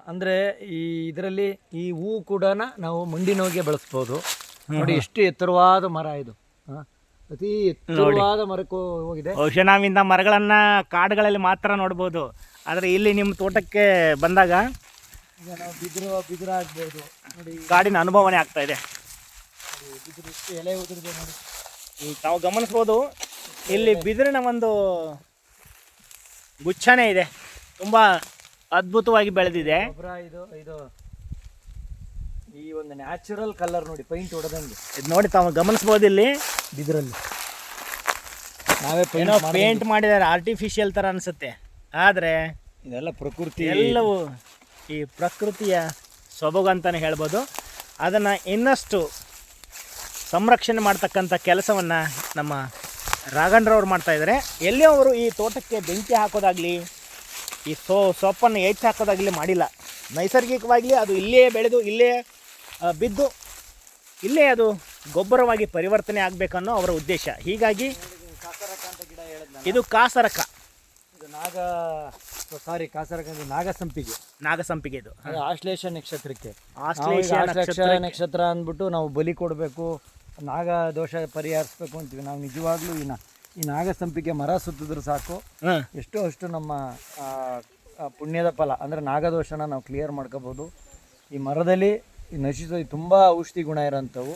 ಅಂದ್ರೆ ಈ ಇದರಲ್ಲಿ ಈ ಹೂ ಕೂಡ ನಾವು ಮಂಡಿ ನೋವಿಗೆ ಬಳಸ್ಬೋದು ನೋಡಿ ಎಷ್ಟು ಎತ್ತರವಾದ ಮರ ಇದು. ಆ, ಅತಿ ಎತ್ತರವಾದ ಮರಕ್ಕೂ ಹೋಗಿದೆ. ಬಹುಶಃ ನಾವಿಂದ ಮರಗಳನ್ನ ಕಾಡುಗಳಲ್ಲಿ ಮಾತ್ರ ನೋಡ್ಬೋದು. ಆದರೆ ಇಲ್ಲಿ ನಿಮ್ಮ ತೋಟಕ್ಕೆ ಬಂದಾಗ ಈಗ ನಾವು ಬಿದಿರು ಬಿದಿರು ಆಗ್ಬೋದು ನೋಡಿ. ಕಾಡಿನ ಅನುಭವನೇ ಆಗ್ತಾ ಇದೆ. ಬಿದಿರು ಎಷ್ಟು ಎಲೆ ಉದುರಿದೆ ನೋಡಿ. ನಾವು ಗಮನಿಸ್ಬೋದು. ಇಲ್ಲಿ ಬಿದಿರಿನ ಒಂದು ಗುಚ್ಛನೇ ಇದೆ. ತುಂಬ ಅದ್ಭುತವಾಗಿ ಬೆಳೆದಿದೆ. ಇದು ಇದು ಈ ಒಂದು ನ್ಯಾಚುರಲ್ ಕಲರ್ ನೋಡಿ ಪೈಂಟ್ ಹೊಡೆದಂಗೆ. ಇದು ನೋಡಿ ತಾವು ಗಮನಿಸ್ಬೋದು ಇಲ್ಲಿ. ಬಿದಿರಲ್ಲಿ. ನಾವೇ ಏನೋ ಪೇಂಟ್ ಮಾಡಿದ್ದಾರೆ ಆರ್ಟಿಫಿಷಿಯಲ್ ಥರ ಅನಿಸುತ್ತೆ. ಆದರೆ ಇದೆಲ್ಲ ಪ್ರಕೃತಿ. ಎಲ್ಲವೂ ಈ ಪ್ರಕೃತಿಯ ಸೊಬಗು ಅಂತಲೇ ಹೇಳ್ಬೋದು. ಅದನ್ನು ಇನ್ನಷ್ಟು ಸಂರಕ್ಷಣೆ ಮಾಡ್ತಕ್ಕಂಥ ಕೆಲಸವನ್ನು ನಮ್ಮ ರಾಘಣ್ರವ್ರು ಮಾಡ್ತಾ ಇದ್ದಾರೆ. ಎಲ್ಲಿ ಅವರು ಈ ತೋಟಕ್ಕೆ ಬೆಂಕಿ ಹಾಕೋದಾಗಲಿ ಈ ಸೋ ಸೊಪ್ಪನ್ನು ಹೆಚ್ಚು ಹಾಕೋದಾಗಲಿ ಮಾಡಿಲ್ಲ. ನೈಸರ್ಗಿಕವಾಗಲಿ ಅದು ಇಲ್ಲೇ ಬೆಳೆದು ಇಲ್ಲೇ ಬಿದ್ದು ಇಲ್ಲೇ ಅದು ಗೊಬ್ಬರವಾಗಿ ಪರಿವರ್ತನೆ ಆಗಬೇಕನ್ನೋ ಅವರ ಉದ್ದೇಶ. ಹೀಗಾಗಿ ಇದು ಕಾಸರಕ. ನಾಗ ಸಾರಿ ಕಾಸರಕ ನಾಗಸಂಪಿಗೆ. ನಾಗಸಂಪಿಗೆ ಇದು. ಆಶ್ಲೇಷ ನಕ್ಷತ್ರಕ್ಕೆ. ಆಶ್ಲೇಷ ಆಶ್ಲೇಷ ನಕ್ಷತ್ರ ನಕ್ಷತ್ರ ಅಂದ್ಬಿಟ್ಟು ನಾವು ಬಲಿ ಕೊಡಬೇಕು ನಾಗ ದೋಷ ಪರಿಹರಿಸ್ಬೇಕು ಅಂತೀವಿ. ನಾವು ನಿಜವಾಗ್ಲೂ ಈ ನಾ ಈ ನಾಗಸಂಪಿಗೆ ಮರ ಸುತ್ತಿದ್ರು ಸಾಕು. ಎಷ್ಟೋ ಅಷ್ಟು ನಮ್ಮ ಆ, ಆ ಪುಣ್ಯದ ಫಲ ಅಂದರೆ ನಾಗದೋಷನ ನಾವು ಕ್ಲಿಯರ್ ಮಾಡ್ಕೋಬೋದು. ಈ ಮರದಲ್ಲಿ ಈ ನಶಿಸೋ ತುಂಬ ಔಷಧಿ ಗುಣ ಇರೋಂಥವು.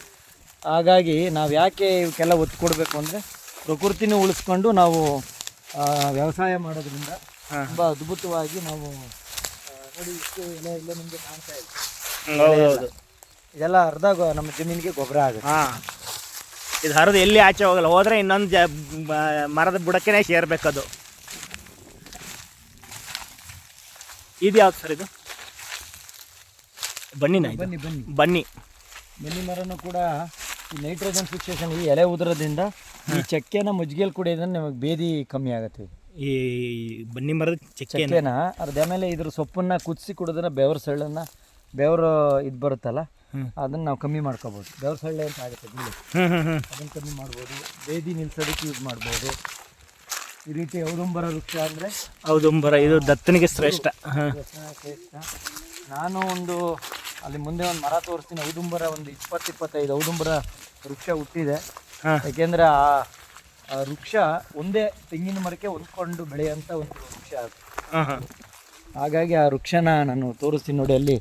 ಹಾಗಾಗಿ ನಾವು ಯಾಕೆ ಇವಕ್ಕೆಲ್ಲ ಒತ್ತು ಕೊಡಬೇಕು ಅಂದರೆ ಪ್ರಕೃತಿನೂ ಉಳಿಸ್ಕೊಂಡು ನಾವು ಆ, ವ್ಯವಸಾಯ ಮಾಡೋದ್ರಿಂದ ತುಂಬ ಅದ್ಭುತವಾಗಿ ನಾವು ಆ, ನೋಡಿ ಇಷ್ಟು ಎಲೆ ಇಲ್ಲ ನಿಮಗೆ ಕಾಣ್ತಾ ಇದೆ. ಹೌದೌದು. ಇದೆಲ್ಲ ಅರ್ಧ ಗೊ- ನಮ್ಮ ಜಮೀನಿಗೆ ಗೊಬ್ಬರ ಆಗುತ್ತೆ. ಹಾಂ. ಇದು ಹರಿದು ಎಲ್ಲಿ ಆಚೆ ಹೋಗಲ್ಲ ಹೋದ್ರೆ ಇನ್ನೊಂದು ಜ ಬ- ಮರದ ಬುಡಕ್ಕೆ ಸೇರ್ಬೇಕದು ಇದು ಯಾವ್ದು ಸರ್ ಇದು? ಬನ್ನಿ ಇದು? ಬನ್ನಿ ಬನ್ನಿ. ಬನ್ನಿ. ಬನ್ನಿ ಮರನೂ ಕೂಡ ಈ ನೈಟ್ರೋಜನ್ ಫಿಕ್ಸೇಷನ್ ಈ ಎಲೆ ಉದುರೋದ್ರಿಂದ ಈ ಚಕ್ಕೆನ ಮಜ್ಜಿಗೆಯಲ್ಲಿ ಕುಡಿಯೋದ್ರಿಂದ ನಿಮಗೆ ಬೇದಿ ಕಮ್ಮಿ ಆಗುತ್ತೆ. ಈ ಬನ್ನಿ ಮರದ ಚಕ್ಕೆ ಚಕ್ಕೆನ ಅರ್ಧ ಆಮೇಲೆ ಇದ್ರ ಸೊಪ್ಪನ್ನ ಕುದಿಸಿ ಕುಡಿದ್ರೆ ಬೆವರು ಸೆಳ್ಳನ್ನ ಬೆವರು ಇದು ಬರುತ್ತಲ್ಲ. ಅದನ್ನ ನಾವು ಕಮ್ಮಿ ಮಾಡ್ಕೋಬೋದು. ಬೆವರ್ ಸೊಳ್ಳೆ ಅಂತ ಆಗುತ್ತೆ ಹ್ಞೂ ಅದನ್ನು ಕಮ್ಮಿ ಮಾಡ್ಬೋದು. ಬೇದಿ ನಿಲ್ಸೋದಕ್ಕೆ ಯೂಸ್ ಮಾಡ್ಬೋದು. ಈ ರೀತಿ ಔದುಂಬರ ವೃಕ್ಷ ಅಂದರೆ ಔದುಂಬರ ಇದು ದತ್ತನಿಗೆ ಶ್ರೇಷ್ಠ. ನಾನು ಒಂದು ಅಲ್ಲಿ ಮುಂದೆ ಒಂದು ಮರ ತೋರಿಸ್ತೀನಿ. ಔದುಂಬರ ಒಂದು ಇಪ್ಪತ್ತು ಇಪ್ಪತ್ತೈದು ಔದುಂಬರ ವೃಕ್ಷ ಹುಟ್ಟಿದೆ. ಯಾಕೆಂದರೆ ಆ ವೃಕ್ಷ ಒಂದೇ ತೆಂಗಿನ ಮರಕ್ಕೆ ಹೊಂದ್ಕೊಂಡು ಬೆಳೆಯೋಂಥ ಒಂದು ವೃಕ್ಷ ಅದು. ಹಾಗಾಗಿ ಆ ವೃಕ್ಷನ ನಾನು ತೋರಿಸ್ತೀನಿ ನೋಡಿ ಅಲ್ಲಿ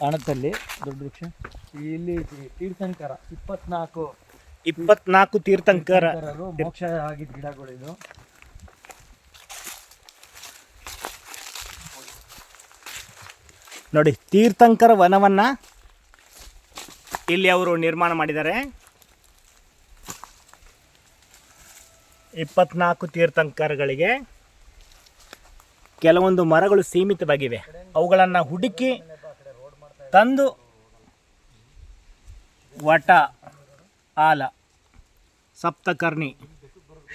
ಕಾಣುತ್ತಲ್ಲಿ. ದೊಡ್ಡ ವೃಕ್ಷ. ಇಲ್ಲಿ ತೀರ್ಥಂಕರ ಇಪ್ಪತ್ನಾಲ್ಕು. ಇಪ್ಪತ್ನಾಲ್ಕು ತೀರ್ಥಂಕರ. ಮೋಕ್ಷ ಆಗಿದ್ದ ಗಿಡಗಳು ಇದು. ನೋಡಿ ತೀರ್ಥಂಕರ ವನವನ್ನು ಇಲ್ಲಿ ಅವರು ನಿರ್ಮಾಣ ಮಾಡಿದ್ದಾರೆ. ಇಪ್ಪತ್ನಾಲ್ಕು ತೀರ್ಥಂಕರಗಳಿಗೆ ಕೆಲವೊಂದು ಮರಗಳು ಸೀಮಿತವಾಗಿವೆ. ಅವುಗಳನ್ನು ಹುಡುಕಿ ತಂದು ವಟ, ಆಲ, ಸಪ್ತಕರ್ಣಿ,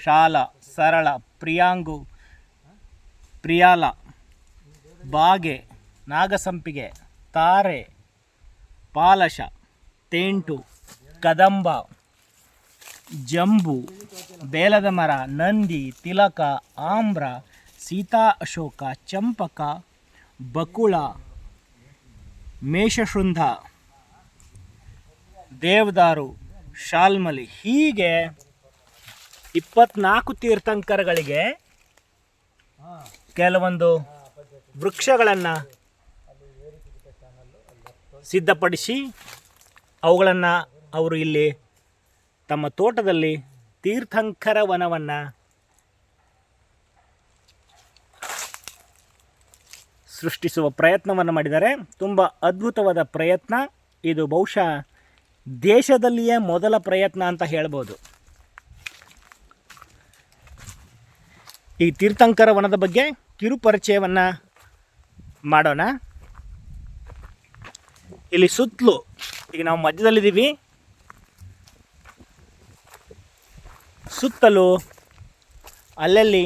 ಶಾಲ, ಸರಳ, ಪ್ರಿಯಾಂಗು, ಪ್ರಿಯಾಲ, ಬಾಗೆ, ನಾಗಸಂಪಿಗೆ, ತಾರೆ, ಪಾಲಶ, ತೇಂಟು, ಕದಂಬ, ಜಂಬು, ಬೇಲದ ಮರ, ನಂದಿ, ತಿಲಕ, ಆಮ್ರ, ಸೀತಾ ಅಶೋಕ, ಚಂಪಕ, ಬಕುಳ, ಮೇಷಶೃಂಧ. ದೇವದಾರು ಶಾಲ್ಮಲಿ ಹೀಗೆ ಇಪ್ಪತ್ನಾಲ್ಕು ತೀರ್ಥಂಕರಗಳಿಗೆ ಕೆಲವೊಂದು ವೃಕ್ಷಗಳನ್ನು ಸಿದ್ಧಪಡಿಸಿ ಅವುಗಳನ್ನು ಅವರು ಇಲ್ಲಿ ತಮ್ಮ ತೋಟದಲ್ಲಿ ತೀರ್ಥಂಕರ ವನವನ್ನು ಸೃಷ್ಟಿಸುವ ಪ್ರಯತ್ನವನ್ನು ಮಾಡಿದ್ದಾರೆ. ತುಂಬ ಅದ್ಭುತವಾದ ಪ್ರಯತ್ನ. ಇದು ಬಹುಶಃ ದೇಶದಲ್ಲಿಯೇ ಮೊದಲ ಪ್ರಯತ್ನ ಅಂತ ಹೇಳ್ಬೋದು. ಈ ತೀರ್ಥಂಕರ ವನದ ಬಗ್ಗೆ ಕಿರುಪರಿಚಯವನ್ನು ಮಾಡೋಣ. ಇಲ್ಲಿ ಸುತ್ತಲೂ ಈಗ ನಾವು ಮಧ್ಯದಲ್ಲಿದ್ದೀವಿ. ಸುತ್ತಲೂ ಅಲ್ಲಲ್ಲಿ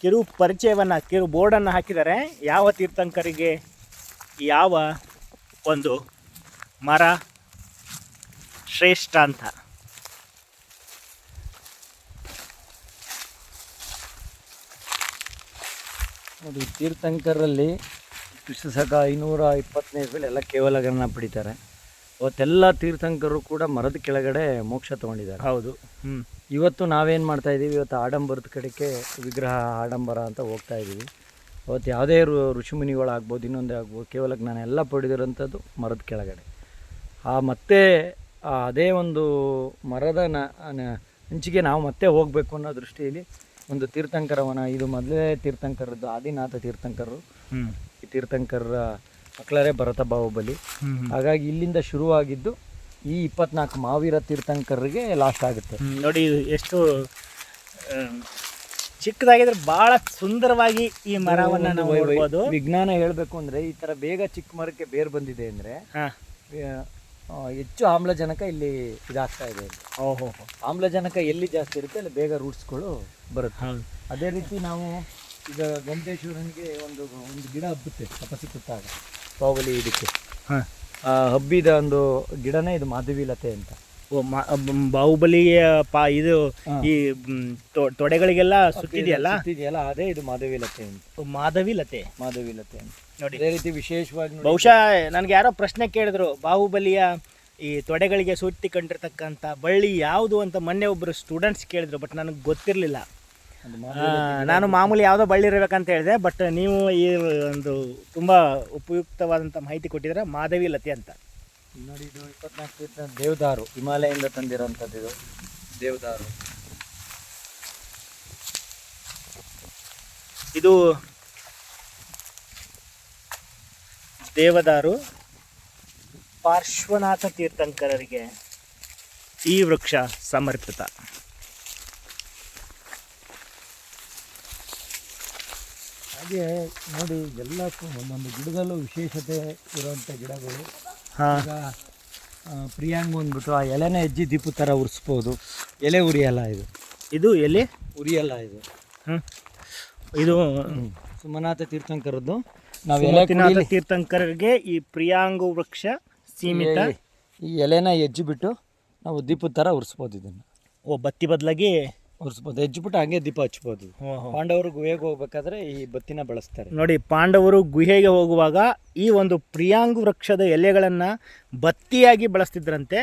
ಕಿರು ಪರಿಚಯವನ್ನು ಕಿರು ಬೋರ್ಡನ್ನು ಹಾಕಿದ್ದಾರೆ. ಯಾವ ತೀರ್ಥಂಕರಿಗೆ ಯಾವ ಒಂದು ಮರ ಶ್ರೇಷ್ಠ ಅಂತ. ನೋಡಿ ತೀರ್ಥಂಕರಲ್ಲಿ ಕ್ರಿಸ್ತಕ ಐನೂರ ಇಪ್ಪತ್ತನೇ ಇಸ್ವಿಲಿ ಎಲ್ಲ ಕೇವಲಗಳನ್ನ ಪಡಿತಾರೆ. ಅವತ್ತೆಲ್ಲ ತೀರ್ಥಂಕರು ಕೂಡ ಮರದ ಕೆಳಗಡೆ ಮೋಕ್ಷ ತೊಗೊಂಡಿದ್ದಾರೆ. ಹೌದು. ಹ್ಞೂ ಇವತ್ತು ನಾವೇನು ಮಾಡ್ತಾ ಇದ್ದೀವಿ ಇವತ್ತು ಆಡಂಬರದ ಕಡೆಗೆ ವಿಗ್ರಹ ಆಡಂಬರ ಅಂತ ಹೋಗ್ತಾ ಇದ್ದೀವಿ ಅವತ್ತು ಯಾವುದೇ ಋಷಿಮುನಿಗಳಾಗ್ಬೋದು ಇನ್ನೊಂದೇ ಆಗ್ಬೋದು ಕೇವಲ ಜ್ಞಾನ ಎಲ್ಲ ಪಡೆದಿರೋಂಥದ್ದು ಮರದ ಕೆಳಗಡೆ. ಆ ಮತ್ತೆ ಅದೇ ಒಂದು ಮರದ ನ ನ- ನಾವು ಮತ್ತೆ ಹೋಗಬೇಕು ಅನ್ನೋ ದೃಷ್ಟಿಯಲ್ಲಿ ಒಂದು ತೀರ್ಥಂಕರವನ ಇದು ಮೊದಲೇ ತೀರ್ಥಂಕರದ್ದು ಆದಿನಾಥ ತೀರ್ಥಂಕರರು. ಈ ತೀರ್ಥಂಕರರ ಮಕ್ಕಳರೇ ಭರತ ಬಾಹುಬಲಿ. ಹಾಗಾಗಿ ಇಲ್ಲಿಂದ ಶುರುವಾಗಿದ್ದು ಈ ಇಪ್ಪತ್ನಾಲ್ಕು ಮಾವೀರ ತೀರ್ಥಂಕರರಿಗೆ ಲಾಸ್ಟ್ ಆಗುತ್ತೆ. ನೋಡಿ ಎಷ್ಟು ಚಿಕ್ಕದಾಗಿದ್ರೆ ಬಹಳ ಸುಂದರವಾಗಿ ಈ ಮರವನ್ನು ನಾವು ನೋಡ್ಬೋದು. ವಿಜ್ಞಾನ ಹೇಳಬೇಕು ಅಂದ್ರೆ ಈ ತರ ಬೇಗ ಚಿಕ್ಕ ಮರಕ್ಕೆ ಬೇರ್ ಬಂದಿದೆ ಅಂದ್ರೆ ಹೆಚ್ಚು ಆಮ್ಲಜನಕ ಇಲ್ಲಿ ಇದಾಗ್ತಾ ಇದೆ. ಓಹೋ. ಆಮ್ಲಜನಕ ಎಲ್ಲಿ ಜಾಸ್ತಿ ಇರುತ್ತೆ ಅಲ್ಲಿ ಬೇಗ ರೂಟ್ಸ್ಗಳು ಬರುತ್ತೆ. ಅದೇ ರೀತಿ ನಾವು ಈಗ ಗಂಟೇಶ್ವರನಿಗೆ ಒಂದು ಒಂದು ಗಿಡ ಹಬ್ಬುತ್ತೆ ತಪಸ್ಸಿ ಕುತ್ತಾಗ ಪಾವಲಿ ಇದಕ್ಕೆ. ಹಾ. ಹಬ್ಬಿದ ಒಂದು ಗಿಡನೇ ಇದು ಮಾಧವಿ ಲತೆ ಅಂತ. ಬಾಹುಬಲಿಯ ಪಾ ಇದು ಈ ತೊಡೆಗಳಿಗೆಲ್ಲ ಸುತ್ತಿದೆಯಲ್ಲ? ಸುತ್ತಿದೆಯಲ್ಲ ಅದೇ ಇದು ಮಾಧವಿ ಲತೆ ಮಾಧವಿ ಲತೆ? ಮಾಧವಿ ಲತೆ ನೋಡಿ. ಅದೇ ರೀತಿ ವಿಶೇಷವಾಗಿ ಬಹುಶಃ ನನಗೆ ಯಾರೋ ಪ್ರಶ್ನೆ ಕೇಳಿದ್ರು ಬಾಹುಬಲಿಯ ಈ ತೊಡೆಗಳಿಗೆ ಸುತ್ತಿಕೊಂಡಿರ್ತಕ್ಕಂಥ ಬಳ್ಳಿ ಯಾವುದು ಅಂತ ಮೊನ್ನೆ ಒಬ್ಬರು ಸ್ಟೂಡೆಂಟ್ಸ್ ಕೇಳಿದ್ರು ಬಟ್ ನನಗೆ ಗೊತ್ತಿರಲಿಲ್ಲ. ನಾನು ಮಾಮೂಲಿ ಯಾವುದೋ ಬಳ್ಳಿ ಇರಬೇಕಂತ ಹೇಳಿದೆ ಬಟ್ ನೀವು ಈ ಒಂದು ತುಂಬ ಉಪಯುಕ್ತವಾದಂಥ ಮಾಹಿತಿ ಕೊಟ್ಟಿದ್ರೆ ಮಾಧವಿ ಲತೆ ಅಂತ. ನೋಡಿ, ಇದು ಇಪ್ಪತ್ನಾಲ್ಕು ಫೀಟ್ ದೇವದಾರು, ಹಿಮಾಲಯದಿಂದ ತಂದಿರೋಂಥದ್ದು ಇದು. ದೇವದಾರು. ಇದು ದೇವದಾರು ಪಾರ್ಶ್ವನಾಥ ತೀರ್ಥಂಕರರಿಗೆ ಈ ವೃಕ್ಷ ಸಮರ್ಪಿತ. ಹಾಗೆ ನೋಡಿ, ಎಲ್ಲಕ್ಕೂ ಒಂದೊಂದು ಗಿಡದಲ್ಲೂ ವಿಶೇಷತೆ ಇರುವಂಥ ಗಿಡಗಳು. ಈಗ ಪ್ರಿಯಾಂಗ್ ಬಂದ್ಬಿಟ್ಟು ಆ ಎಲೆನ ಹೆಜ್ಜಿ ದೀಪ ಥರ ಉರಿಸ್ಬೋದು. ಎಲೆ ಉರಿಯಲ್ಲ ಇದು. ಇದು ಎಲೆ? ಉರಿಯಲ್ಲ ಇದು. ಹಾಂ. ಇದು ಸುಮನಾಥ ತೀರ್ಥಂಕರದ್ದು. ನಾವು ಎಲೆ. ತೀರ್ಥಂಕರರಿಗೆ ಈ ಪ್ರಿಯಾಂಗು ವೃಕ್ಷ ಸೀಮಿತ ಈ- ಈ ಎಲೆನ ಹೆಜ್ಜಿ ಬಿಟ್ಟು ನಾವು ದೀಪದ ಥರ ಉರಿಸ್ಬೋದು ಇದನ್ನು. ಓ ಬತ್ತಿ ಬದಲಾಗಿ ಉರಿಸ್ಬೋದು ಹೆಜ್ಜಿಬಿಟ್ಟು ಹಂಗೆ ದೀಪ ಹಚ್ಬೋದು. ಪಾಂಡವರು ಗುಹೆಗೆ ಹೋಗ್ಬೇಕಾದ್ರೆ ಈ ಬತ್ತಿನ ಬಳಸ್ತಾರೆ. ನೋಡಿ ಪಾಂಡವರು ಗುಹೆಗೆ ಹೋಗುವಾಗ ಈ ಒಂದು ಪ್ರಿಯಾಂಗ್ ವೃಕ್ಷದ ಎಲೆಗಳನ್ನು ಬತ್ತಿಯಾಗಿ ಬಳಸ್ತಿದ್ರಂತೆ.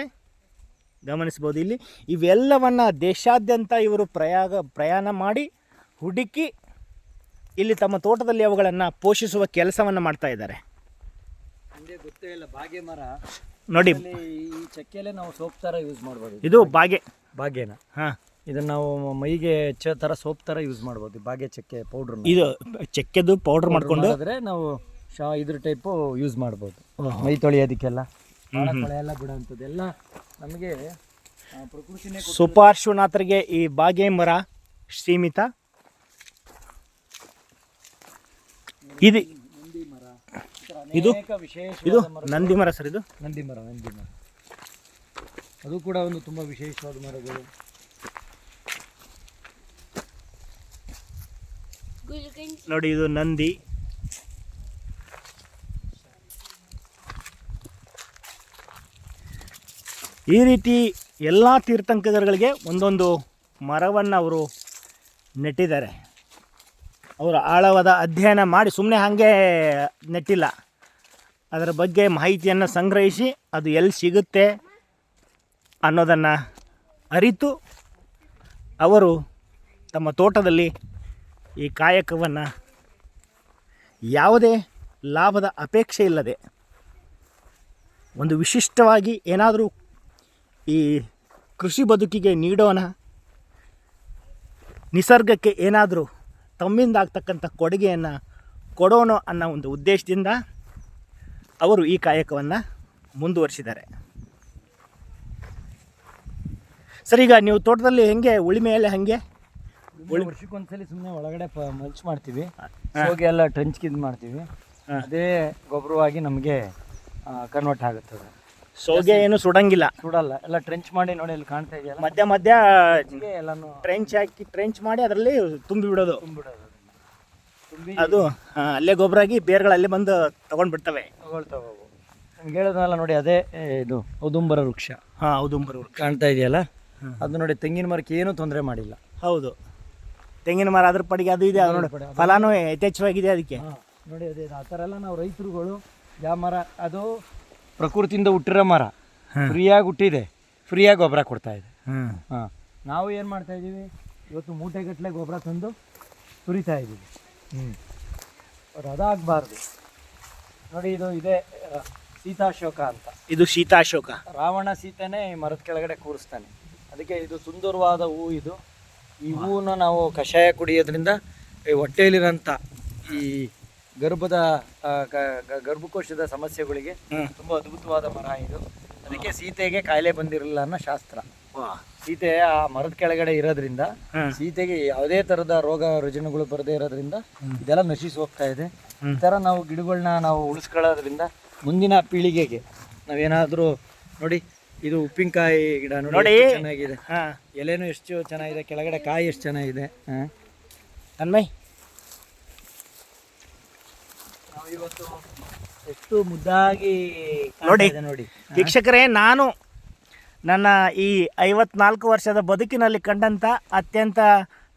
ಗಮನಿಸ್ಬೋದು ಇಲ್ಲಿ. ಇವೆಲ್ಲವನ್ನು ದೇಶಾದ್ಯಂತ ಇವರು ಪ್ರಯಾಗ ಪ್ರಯಾಣ ಮಾಡಿ ಹುಡುಕಿ ಇಲ್ಲಿ ತಮ್ಮ ತೋಟದಲ್ಲಿ ಅವುಗಳನ್ನು ಪೋಷಿಸುವ ಕೆಲಸವನ್ನು ಮಾಡ್ತಾ ಇದ್ದಾರೆ. ಗೊತ್ತೇ ಇಲ್ಲ ಬಾಗೆ ಮರ. ನೋಡಿ ಈ ಚಕ್ಕೆಲೆ ನಾವು ಸೋಪ್ ಥರ ಯೂಸ್ ಮಾಡ್ಬೋದು. ಇದು ಬಾಗೆ. ಬಾಗೇನ. ಹಾಂ. ಇದನ್ನ ನಾವು ಮೈಗೆ ಹಚ್ಚೋ ಥರ ಸೋಪ್ ಥರ ಯೂಸ್ ಮಾಡ್ಬೋದು. ಬಾಗೆ ಚಕ್ಕೆ ಪೌಡರ್ ಇದು ಚಕ್ಕೆದು ಪೌಡ್ರ್ ಮಾಡ್ಕೊಂಡು ಆದ್ರೆ ನಾವು ಶಾ ಇದ್ರ ಟೈಪು ಯೂಸ್ ಮಾಡ್ಬೋದು. ಮೈ ತೊಳೆಯೋದಕ್ಕೆಲ್ಲ. ಭಾಳ ಕೊಳೆಯೆಲ್ಲ ಬಿಡೋಂಥದ್ದು. ಎಲ್ಲ ನಮಗೆ ಆ, ಪ್ರಕೃತಿನೇ ಕೊಟ್ಟಿರೋ ಸುಪಾರ್ಶ್ವನಾಥರಿಗೆ ಈ ಬಾಗೆ ಮರ ಸೀಮಿತ. ಇದು ನಂದಿ ಮರ ಇದು? ಅನೇಕ ವಿಶೇಷವಾದ ಇದು ನಂದಿ ಮರ ಸರ್ ಇದು? ನಂದಿ ಮರ ನಂದಿ ಮರ ಅದು ಕೂಡ ಒಂದು ತುಂಬ ವಿಶೇಷವಾದ ಮರಗಳು. ನೋಡಿ, ಇದು ನಂದಿ. ಈ ರೀತಿ ಎಲ್ಲ ತೀರ್ಥಂಕರಗಳಿಗೆ ಒಂದೊಂದು ಮರವನ್ನು ಅವರು ನೆಟ್ಟಿದ್ದಾರೆ. ಅವರು ಆಳವಾದ ಅಧ್ಯಯನ ಮಾಡಿ ಸುಮ್ಮನೆ ಹಾಗೆ ನೆಟ್ಟಿಲ್ಲ. ಅದರ ಬಗ್ಗೆ ಮಾಹಿತಿಯನ್ನು ಸಂಗ್ರಹಿಸಿ ಅದು ಎಲ್ಲಿ ಸಿಗುತ್ತೆ ಅನ್ನೋದನ್ನು ಅರಿತು ಅವರು ತಮ್ಮ ತೋಟದಲ್ಲಿ ಈ ಕಾಯಕವನ್ನು ಯಾವುದೇ ಲಾಭದ ಅಪೇಕ್ಷೆ ಇಲ್ಲದೆ, ಒಂದು ವಿಶಿಷ್ಟವಾಗಿ ಏನಾದರೂ ಈ ಕೃಷಿ ಬದುಕಿಗೆ ನೀಡೋಣ, ನಿಸರ್ಗಕ್ಕೆ ಏನಾದರೂ ತಮ್ಮಿಂದ ಆಗ್ತಕ್ಕಂಥ ಕೊಡುಗೆಯನ್ನು ಕೊಡೋಣ ಅನ್ನೋ ಒಂದು ಉದ್ದೇಶದಿಂದ ಅವರು ಈ ಕಾಯಕವನ್ನು ಮುಂದುವರಿಸಿದ್ದಾರೆ. ಸರಿ, ಈಗ ನೀವು ತೋಟದಲ್ಲಿ ಹೆಂಗೆ, ಉಳಿಮೆಯಲ್ಲಿ ಹಾಗೆ? ವರ್ಷಕ್ಕೊಂದ್ಸಲಿ ಸುಮ್ಮನೆ ಒಳಗಡೆ ಮಲ್ಚ್ ಮಾಡ್ತೀವಿ. ಹೋಗಿ ಎಲ್ಲ ಟ್ರೆಂಚ್ ಕಿದ್ ಮಾಡ್ತೀವಿ. ಅದೇ ಗೊಬ್ಬರವಾಗಿ ನಮಗೆ ಕನ್ವರ್ಟ್ ಆಗುತ್ತೆ ಅದು ಸೋಗೆ ಏನು ಸುಡಂಗಿಲ್ಲ. ಸುಡಲ್ಲ. ಎಲ್ಲ ಟ್ರೆಂಚ್ ಮಾಡಿ ನೋಡಿ ಅಲ್ಲಿ ಕಾಣ್ತಾ ಇದೆಯಲ್ಲ? ಮಧ್ಯ ಮಧ್ಯ ಎಲ್ಲಾನು ಟ್ರೆಂಚ್ ಹಾಕಿ ಟ್ರೆಂಚ್ ಮಾಡಿ ಅದರಲ್ಲಿ ತುಂಬಿ ಬಿಡೋದು. ತುಂಬಿಡೋದು. ತುಂಬಿ ಅದು ಆ, ಅಲ್ಲೇ ಗೊಬ್ಬರ ಆಗಿ ಬೇರ್ಗಳು ಅಲ್ಲೇ ಬಂದು ತಗೊಂಡ್ ಬಿಡ್ತವೆ ತಗೊಳ್ತಾವೆ ಅವು ನಿಮ್ಗೆ ಹೇಳೋದಲ್ಲ ನೋಡಿ ಅದೇ ಏ, ಇದು ಔದುಂಬರ ವೃಕ್ಷ. ಹಾ ಔದುಂಬರ ವೃಕ್ಷ. ಕಾಣ್ತಾ ಇದೆಯಲ್ಲ? ಅದು ನೋಡಿ ತೆಂಗಿನ ಮರಕ್ಕೆ ಏನೂ ತೊಂದರೆ ಮಾಡಿಲ್ಲ. ಹೌದು. ತೆಂಗಿನ ಮರ ಅದ್ರ ಪಡಿಗೆ ಅದು ಇದೆ ಅದು ನೋಡಿ ಫಲಾನು ಯಥೇಚ್ಛವಾಗಿದೆ ಅದಕ್ಕೆ. ನೋಡಿ ಅದೇ ಆ ಥರ ಎಲ್ಲ ನಾವು ರೈತರುಗಳು ಯಾವ ಮರ ಅದು ಪ್ರಕೃತಿಯಿಂದ ಹುಟ್ಟಿರೋ ಮರ. ಫ್ರೀಯಾಗಿ ಹುಟ್ಟಿದೆ ಫ್ರೀಯಾಗಿ ಗೊಬ್ಬರ ಕೊಡ್ತಾ ಇದೆ. ಹಾಂ. ನಾವು ಏನು ಮಾಡ್ತಾ ಇದ್ದೀವಿ ಇವತ್ತು ಮೂಟೆಗಟ್ಟಲೆ ಗೊಬ್ಬರ ತಂದು ಸುರಿತಾ ಇದ್ದೀವಿ ಹ್ಞೂ ಅದಾಗಬಾರ್ದು. ನೋಡಿ ಇದು ಇದೆ ಸೀತಾಶೋಕ ಅಂತ. ಇದು ಶೀತಾಶೋಕ. ರಾವಣ ಸೀತೆನೇ ಮರದ ಕೆಳಗಡೆ ಕೂರಿಸ್ತಾನೆ. ಅದಕ್ಕೆ ಇದು ಸುಂದರವಾದ ಹೂ ಇದು. ಈ ಹೂವನ್ನ ನಾವು ಕಷಾಯ ಕುಡಿಯೋದ್ರಿಂದ ಈ ಹೊಟ್ಟೆಯಲ್ಲಿರೋಂಥ ಈ ಗರ್ಭದ ಆ, ಗ- ಗ- ಗರ್ಭಕೋಶದ ಸಮಸ್ಯೆಗಳಿಗೆ ತುಂಬಾ ಅದ್ಭುತವಾದ ಮರ ಇದು. ಅದಕ್ಕೆ ಸೀತೆಗೆ ಕಾಯಿಲೆ ಬಂದಿರಲಿಲ್ಲ ಅನ್ನೋ ಶಾಸ್ತ್ರ. ಸೀತೆ ಆ ಮರದ ಕೆಳಗಡೆ ಇರೋದ್ರಿಂದ ಸೀತೆಗೆ ಯಾವುದೇ ತರದ ರೋಗ ರುಜಿನಗಳು ಬರದೇ ಇರೋದ್ರಿಂದ ಇದೆಲ್ಲ ನಶಿಸಿ ಹೋಗ್ತಾ ಇದೆ. ಈ ಥರ ನಾವು ಗಿಡಗಳನ್ನ ನಾವು ಉಳಿಸ್ಕೊಳ್ಳೋದ್ರಿಂದ ಮುಂದಿನ ಪೀಳಿಗೆಗೆ ನಾವೇನಾದರೂ ನೋಡಿ ಇದು ಉಪ್ಪಿನಕಾಯಿ ಗಿಡ ನೋಡಿ. ಎಷ್ಟು ಚೆನ್ನಾಗಿದೆ. ಹಾಂ. ಎಲೆನೂ ಎಷ್ಟು ಚೆನ್ನಾಗಿದೆ ಕೆಳಗಡೆ ಕಾಯಿ ಎಷ್ಟು ಚೆನ್ನಾಗಿದೆ. ಅನ್ಮಯ್ ಇವತ್ತು ಎಷ್ಟು ಮುದ್ದಾಗಿ ನೋಡಿ. ನೋಡಿ. ವೀಕ್ಷಕರೇ ನಾನು ನನ್ನ ಈ ಐವತ್ನಾಲ್ಕು ವರ್ಷದ ಬದುಕಿನಲ್ಲಿ ಕಂಡಂಥ ಅತ್ಯಂತ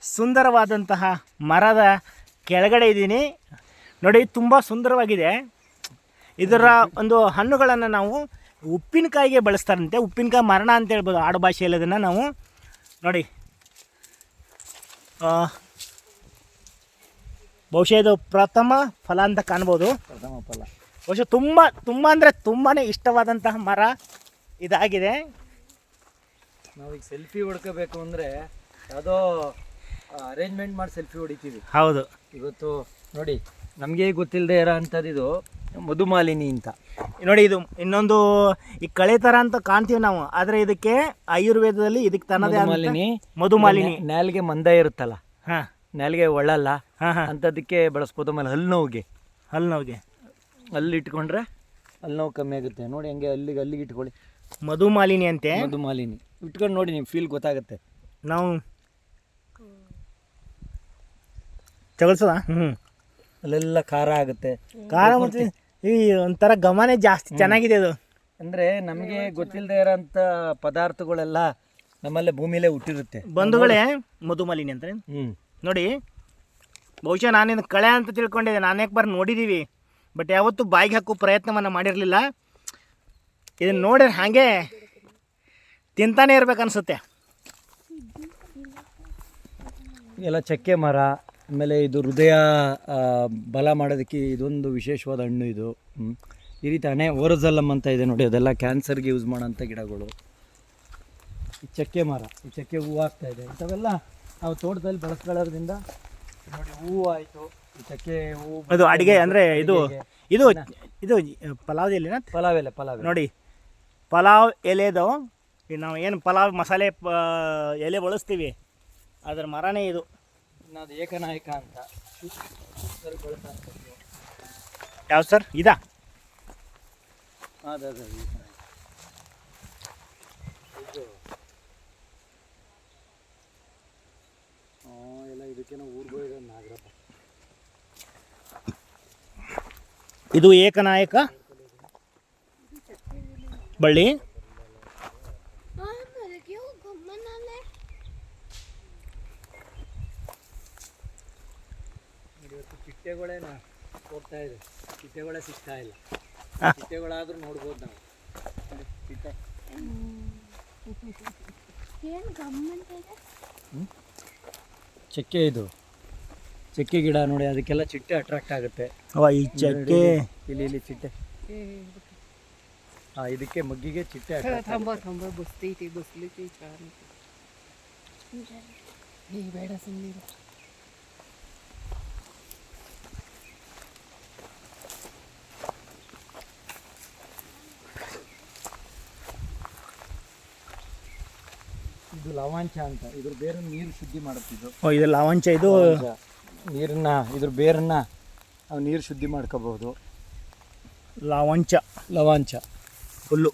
ಸುಂದರವಾದಂತಹ ಮರದ ಕೆಳಗಡೆ ಇದ್ದೀನಿ. ನೋಡಿ ತುಂಬ ಸುಂದರವಾಗಿದೆ. ಇದರ ಒಂದು ಹಣ್ಣುಗಳನ್ನು ನಾವು ಉಪ್ಪಿನಕಾಯಿಗೆ ಬಳಸ್ತಾರಂತೆ. ಉಪ್ಪಿನಕಾಯಿ ಮರಣ ಅಂತ ಹೇಳ್ಬೋದು ಆಡು ಭಾಷೆಯಲ್ಲಿ ಅದನ್ನು ನಾವು. ನೋಡಿ. ಬಹುಶಃ ಇದು ಪ್ರಥಮ ಫಲ ಅಂತ ಕಾಣ್ಬೋದು. ಪ್ರಥಮ ಫಲ. ಬಹುಶಃ ತುಂಬ ತುಂಬ ಅಂದರೆ ತುಂಬಾ ಇಷ್ಟವಾದಂತಹ ಮರ ಇದಾಗಿದೆ. ನಾವೀಗ ಸೆಲ್ಫಿ ಹೊಡ್ಕೋಬೇಕು ಅಂದರೆ ಯಾವುದೋ ಅರೇಂಜ್ಮೆಂಟ್ ಮಾಡಿ ಸೆಲ್ಫಿ ಹೊಡಿತೀವಿ. ಹೌದು. ಇವತ್ತು ನೋಡಿ ನಮಗೆ ಗೊತ್ತಿಲ್ಲದೆ ಇರೋ ಅಂಥದ್ದು ಇದು ಮಧುಮಾಲಿನಿ ಅಂತ. ನೋಡಿ ಇದು ಇನ್ನೊಂದು ಈ ಕಳೆ ತರ ಅಂತ ಕಾಣ್ತೀವಿ ನಾವು ಆದರೆ ಇದಕ್ಕೆ ಆಯುರ್ವೇದದಲ್ಲಿ ಇದಕ್ಕೆ ತನ್ನದೇ ಮಾಲಿನಿ ಮಧುಮಾಲಿನಿ ಮಧುಮಾಲಿನಿ. ನಾಲ್ಗೆ ಮಂದ ಇರುತ್ತಲ್ಲ ಹಾ. ನಾಲ್ಗೆ ಒಳ್ಳಲ್ಲ ಹಾಂ ಹಾಂ. ಅಂಥದ್ದಕ್ಕೆ ಬಳಸ್ಬೋದು ಆಮೇಲೆ ಹಲ್ಲು ನೋವಿಗೆ ಹಲ್ಲು ನೋವಿಗೆ ಅಲ್ಲಿ ಇಟ್ಕೊಂಡ್ರೆ ಹಲ್ಲು ನೋವು ಕಮ್ಮಿ ಆಗುತ್ತೆ. ನೋಡಿ ಹಂಗೆ ಅಲ್ಲಿಗೆ ಅಲ್ಲಿಗೆ ಇಟ್ಕೊಳ್ಳಿ. ಮಧುಮಾಲಿನಿ ಅಂತೆ. ಮಧುಮಾಲಿನಿ. ಇಟ್ಕೊಂಡು ನೋಡಿ ನಿಮ್ಗೆ ಫೀಲ್ ಗೊತ್ತಾಗುತ್ತೆ. ನಾವು ತಗೊಳ್ಸೋದ ಹ್ಞೂ ಅಲ್ಲೆಲ್ಲ ಖಾರ ಆಗುತ್ತೆ. ಖಾರ ಮತ್ತು ಈ ಒಂಥರ ಗಮನ ಜಾಸ್ತಿ. ಚೆನ್ನಾಗಿದೆ ಅದು. ಅಂದ್ರೆ ನಮಗೆ ಗೊತ್ತಿಲ್ಲದೆ ಇರೋಂಥ ಪದಾರ್ಥಗಳೆಲ್ಲ ನಮ್ಮಲ್ಲೇ ಭೂಮಿಲೇ ಹುಟ್ಟಿರುತ್ತೆ. ಬಂಧುಗಳೇ ಮಧುಮಾಲಿನಿ ಅಂತ ನೋಡಿ ಬಹುಶಃ ನಾನಿನ್ನು ಕಳೆ ಅಂತ ತಿಳ್ಕೊಂಡಿದ್ದೆ. ನಾನೇಕ್ ಬಾರಿ ನೋಡಿದ್ದೀವಿ ಬಟ್ ಯಾವತ್ತೂ ಬಾಯಿಗೆ ಹಾಕೋ ಪ್ರಯತ್ನವನ್ನು ಮಾಡಿರಲಿಲ್ಲ. ಇದನ್ನು ನೋಡಿದ್ರೆ ಹಾಗೆ ತಿಂತಾನೆ ಇರ್ಬೇಕು ಅನ್ಸುತ್ತೆ ಎಲ್ಲ ಚಕ್ಕೆ ಮರ ಆಮೇಲೆ ಇದು ಹೃದಯ ಬಲ ಮಾಡೋದಕ್ಕೆ ಇದೊಂದು ವಿಶೇಷವಾದ ಹಣ್ಣು ಇದು. ಈ ರೀತಿ ಹಣೆ ಓರಜಲ್ಲಮ್ ಅಂತ ಇದೆ ನೋಡಿ ಅದೆಲ್ಲ ಕ್ಯಾನ್ಸರ್ಗೆ ಯೂಸ್ ಮಾಡೋಂಥ ಗಿಡಗಳು. ಈ ಚಕ್ಕೆ ಮರ ಈ ಚಕ್ಕೆ ಹೂವು ಆಗ್ತಾ ಇದೆ. ಇಂಥವೆಲ್ಲ ನಾವು ತೋಟದಲ್ಲಿ ಬಳಸ್ಕೊಳ್ಳೋದ್ರಿಂದ ನೋಡಿ ಹೂವು ಆಯಿತು. ಈ ಚಕ್ಕೆ ಹೂವು ಅದು ಅಡುಗೆ ಅಂದರೆ ಇದು ಇದು ಇದು ಪಲಾವ್ ಎಲೆನ? ಪಲಾವ್ ಎಲೆ ಪಲಾವ್ ನೋಡಿ ಪಲಾವ್ ಎಲೆದು ಈ ನಾವು ಏನು ಪಲಾವ್ ಮಸಾಲೆ ಪ ಎಲೆ ಬಳಸ್ತೀವಿ. ಅದರ ಮರನೇ ಇದು. ಅದು ಏಕನಾಯಕ ಅಂತ. ಸರ್. ಯಾವ ಸರ್? ಇದಾ? ಅದೇ ಅದೇ. ಇದು. ಎಲ್ಲ ಇದಕ್ಕೇನೋ ಊರ್ಗೋಯ್ದ ನಾಗರಪ್ಪ. ಇದು ಏಕನಾಯಕ? ಬಳ್ಳಿ? ಚಿಟ್ಟೆಗಳೇ ನಾ ಹೋಗ್ತಾ ಇದೆ ಚಿಟ್ಟೆಗಳೇ ಸಿಗ್ತಾ ಇಲ್ಲ. ಚಿಟ್ಟೆಗಳಾದ್ರೂ ನೋಡ್ಬೋದು ನಾವು. ಚಿಟ್ಟೆ ಏನು ಚಕ್ಕೆ ಇದು. ಚಕ್ಕೆ ಗಿಡ ನೋಡಿ ಅದಕ್ಕೆಲ್ಲ ಚಿಟ್ಟೆ ಅಟ್ರಾಕ್ಟ್ ಆಗುತ್ತೆ. ಅವ ಈ ಚಕ್ಕೆ. ಇಲ್ಲಿ ಇಲ್ಲಿ ಚಿಟ್ಟೆ. ಹಾಂ ಇದಕ್ಕೆ ಮಗ್ಗಿಗೆ ಚಿಟ್ಟೆ ತುಂಬ ತುಂಬ ಬಸ್ತಿ ಬಸ್ಲಿತಿ ಬೇಡ ಸುಮ್ಮನೆ ಲವಾಂಚ ಅಂತ. ಇದ್ರ ಬೇರೆ ನೀರು ಶುದ್ಧಿ ಮಾಡುತ್ತಿದ್ದು. ಓ ಇದು ಲವಂಚ ಇದು? ನೀರನ್ನ ಇದ್ರ ಬೇರನ್ನ ನಾವು ನೀರು ಶುದ್ಧಿ ಮಾಡ್ಕೋಬಹುದು ಲವಂಚ. ಲವಾಂಚ. ಹುಲ್ಲು.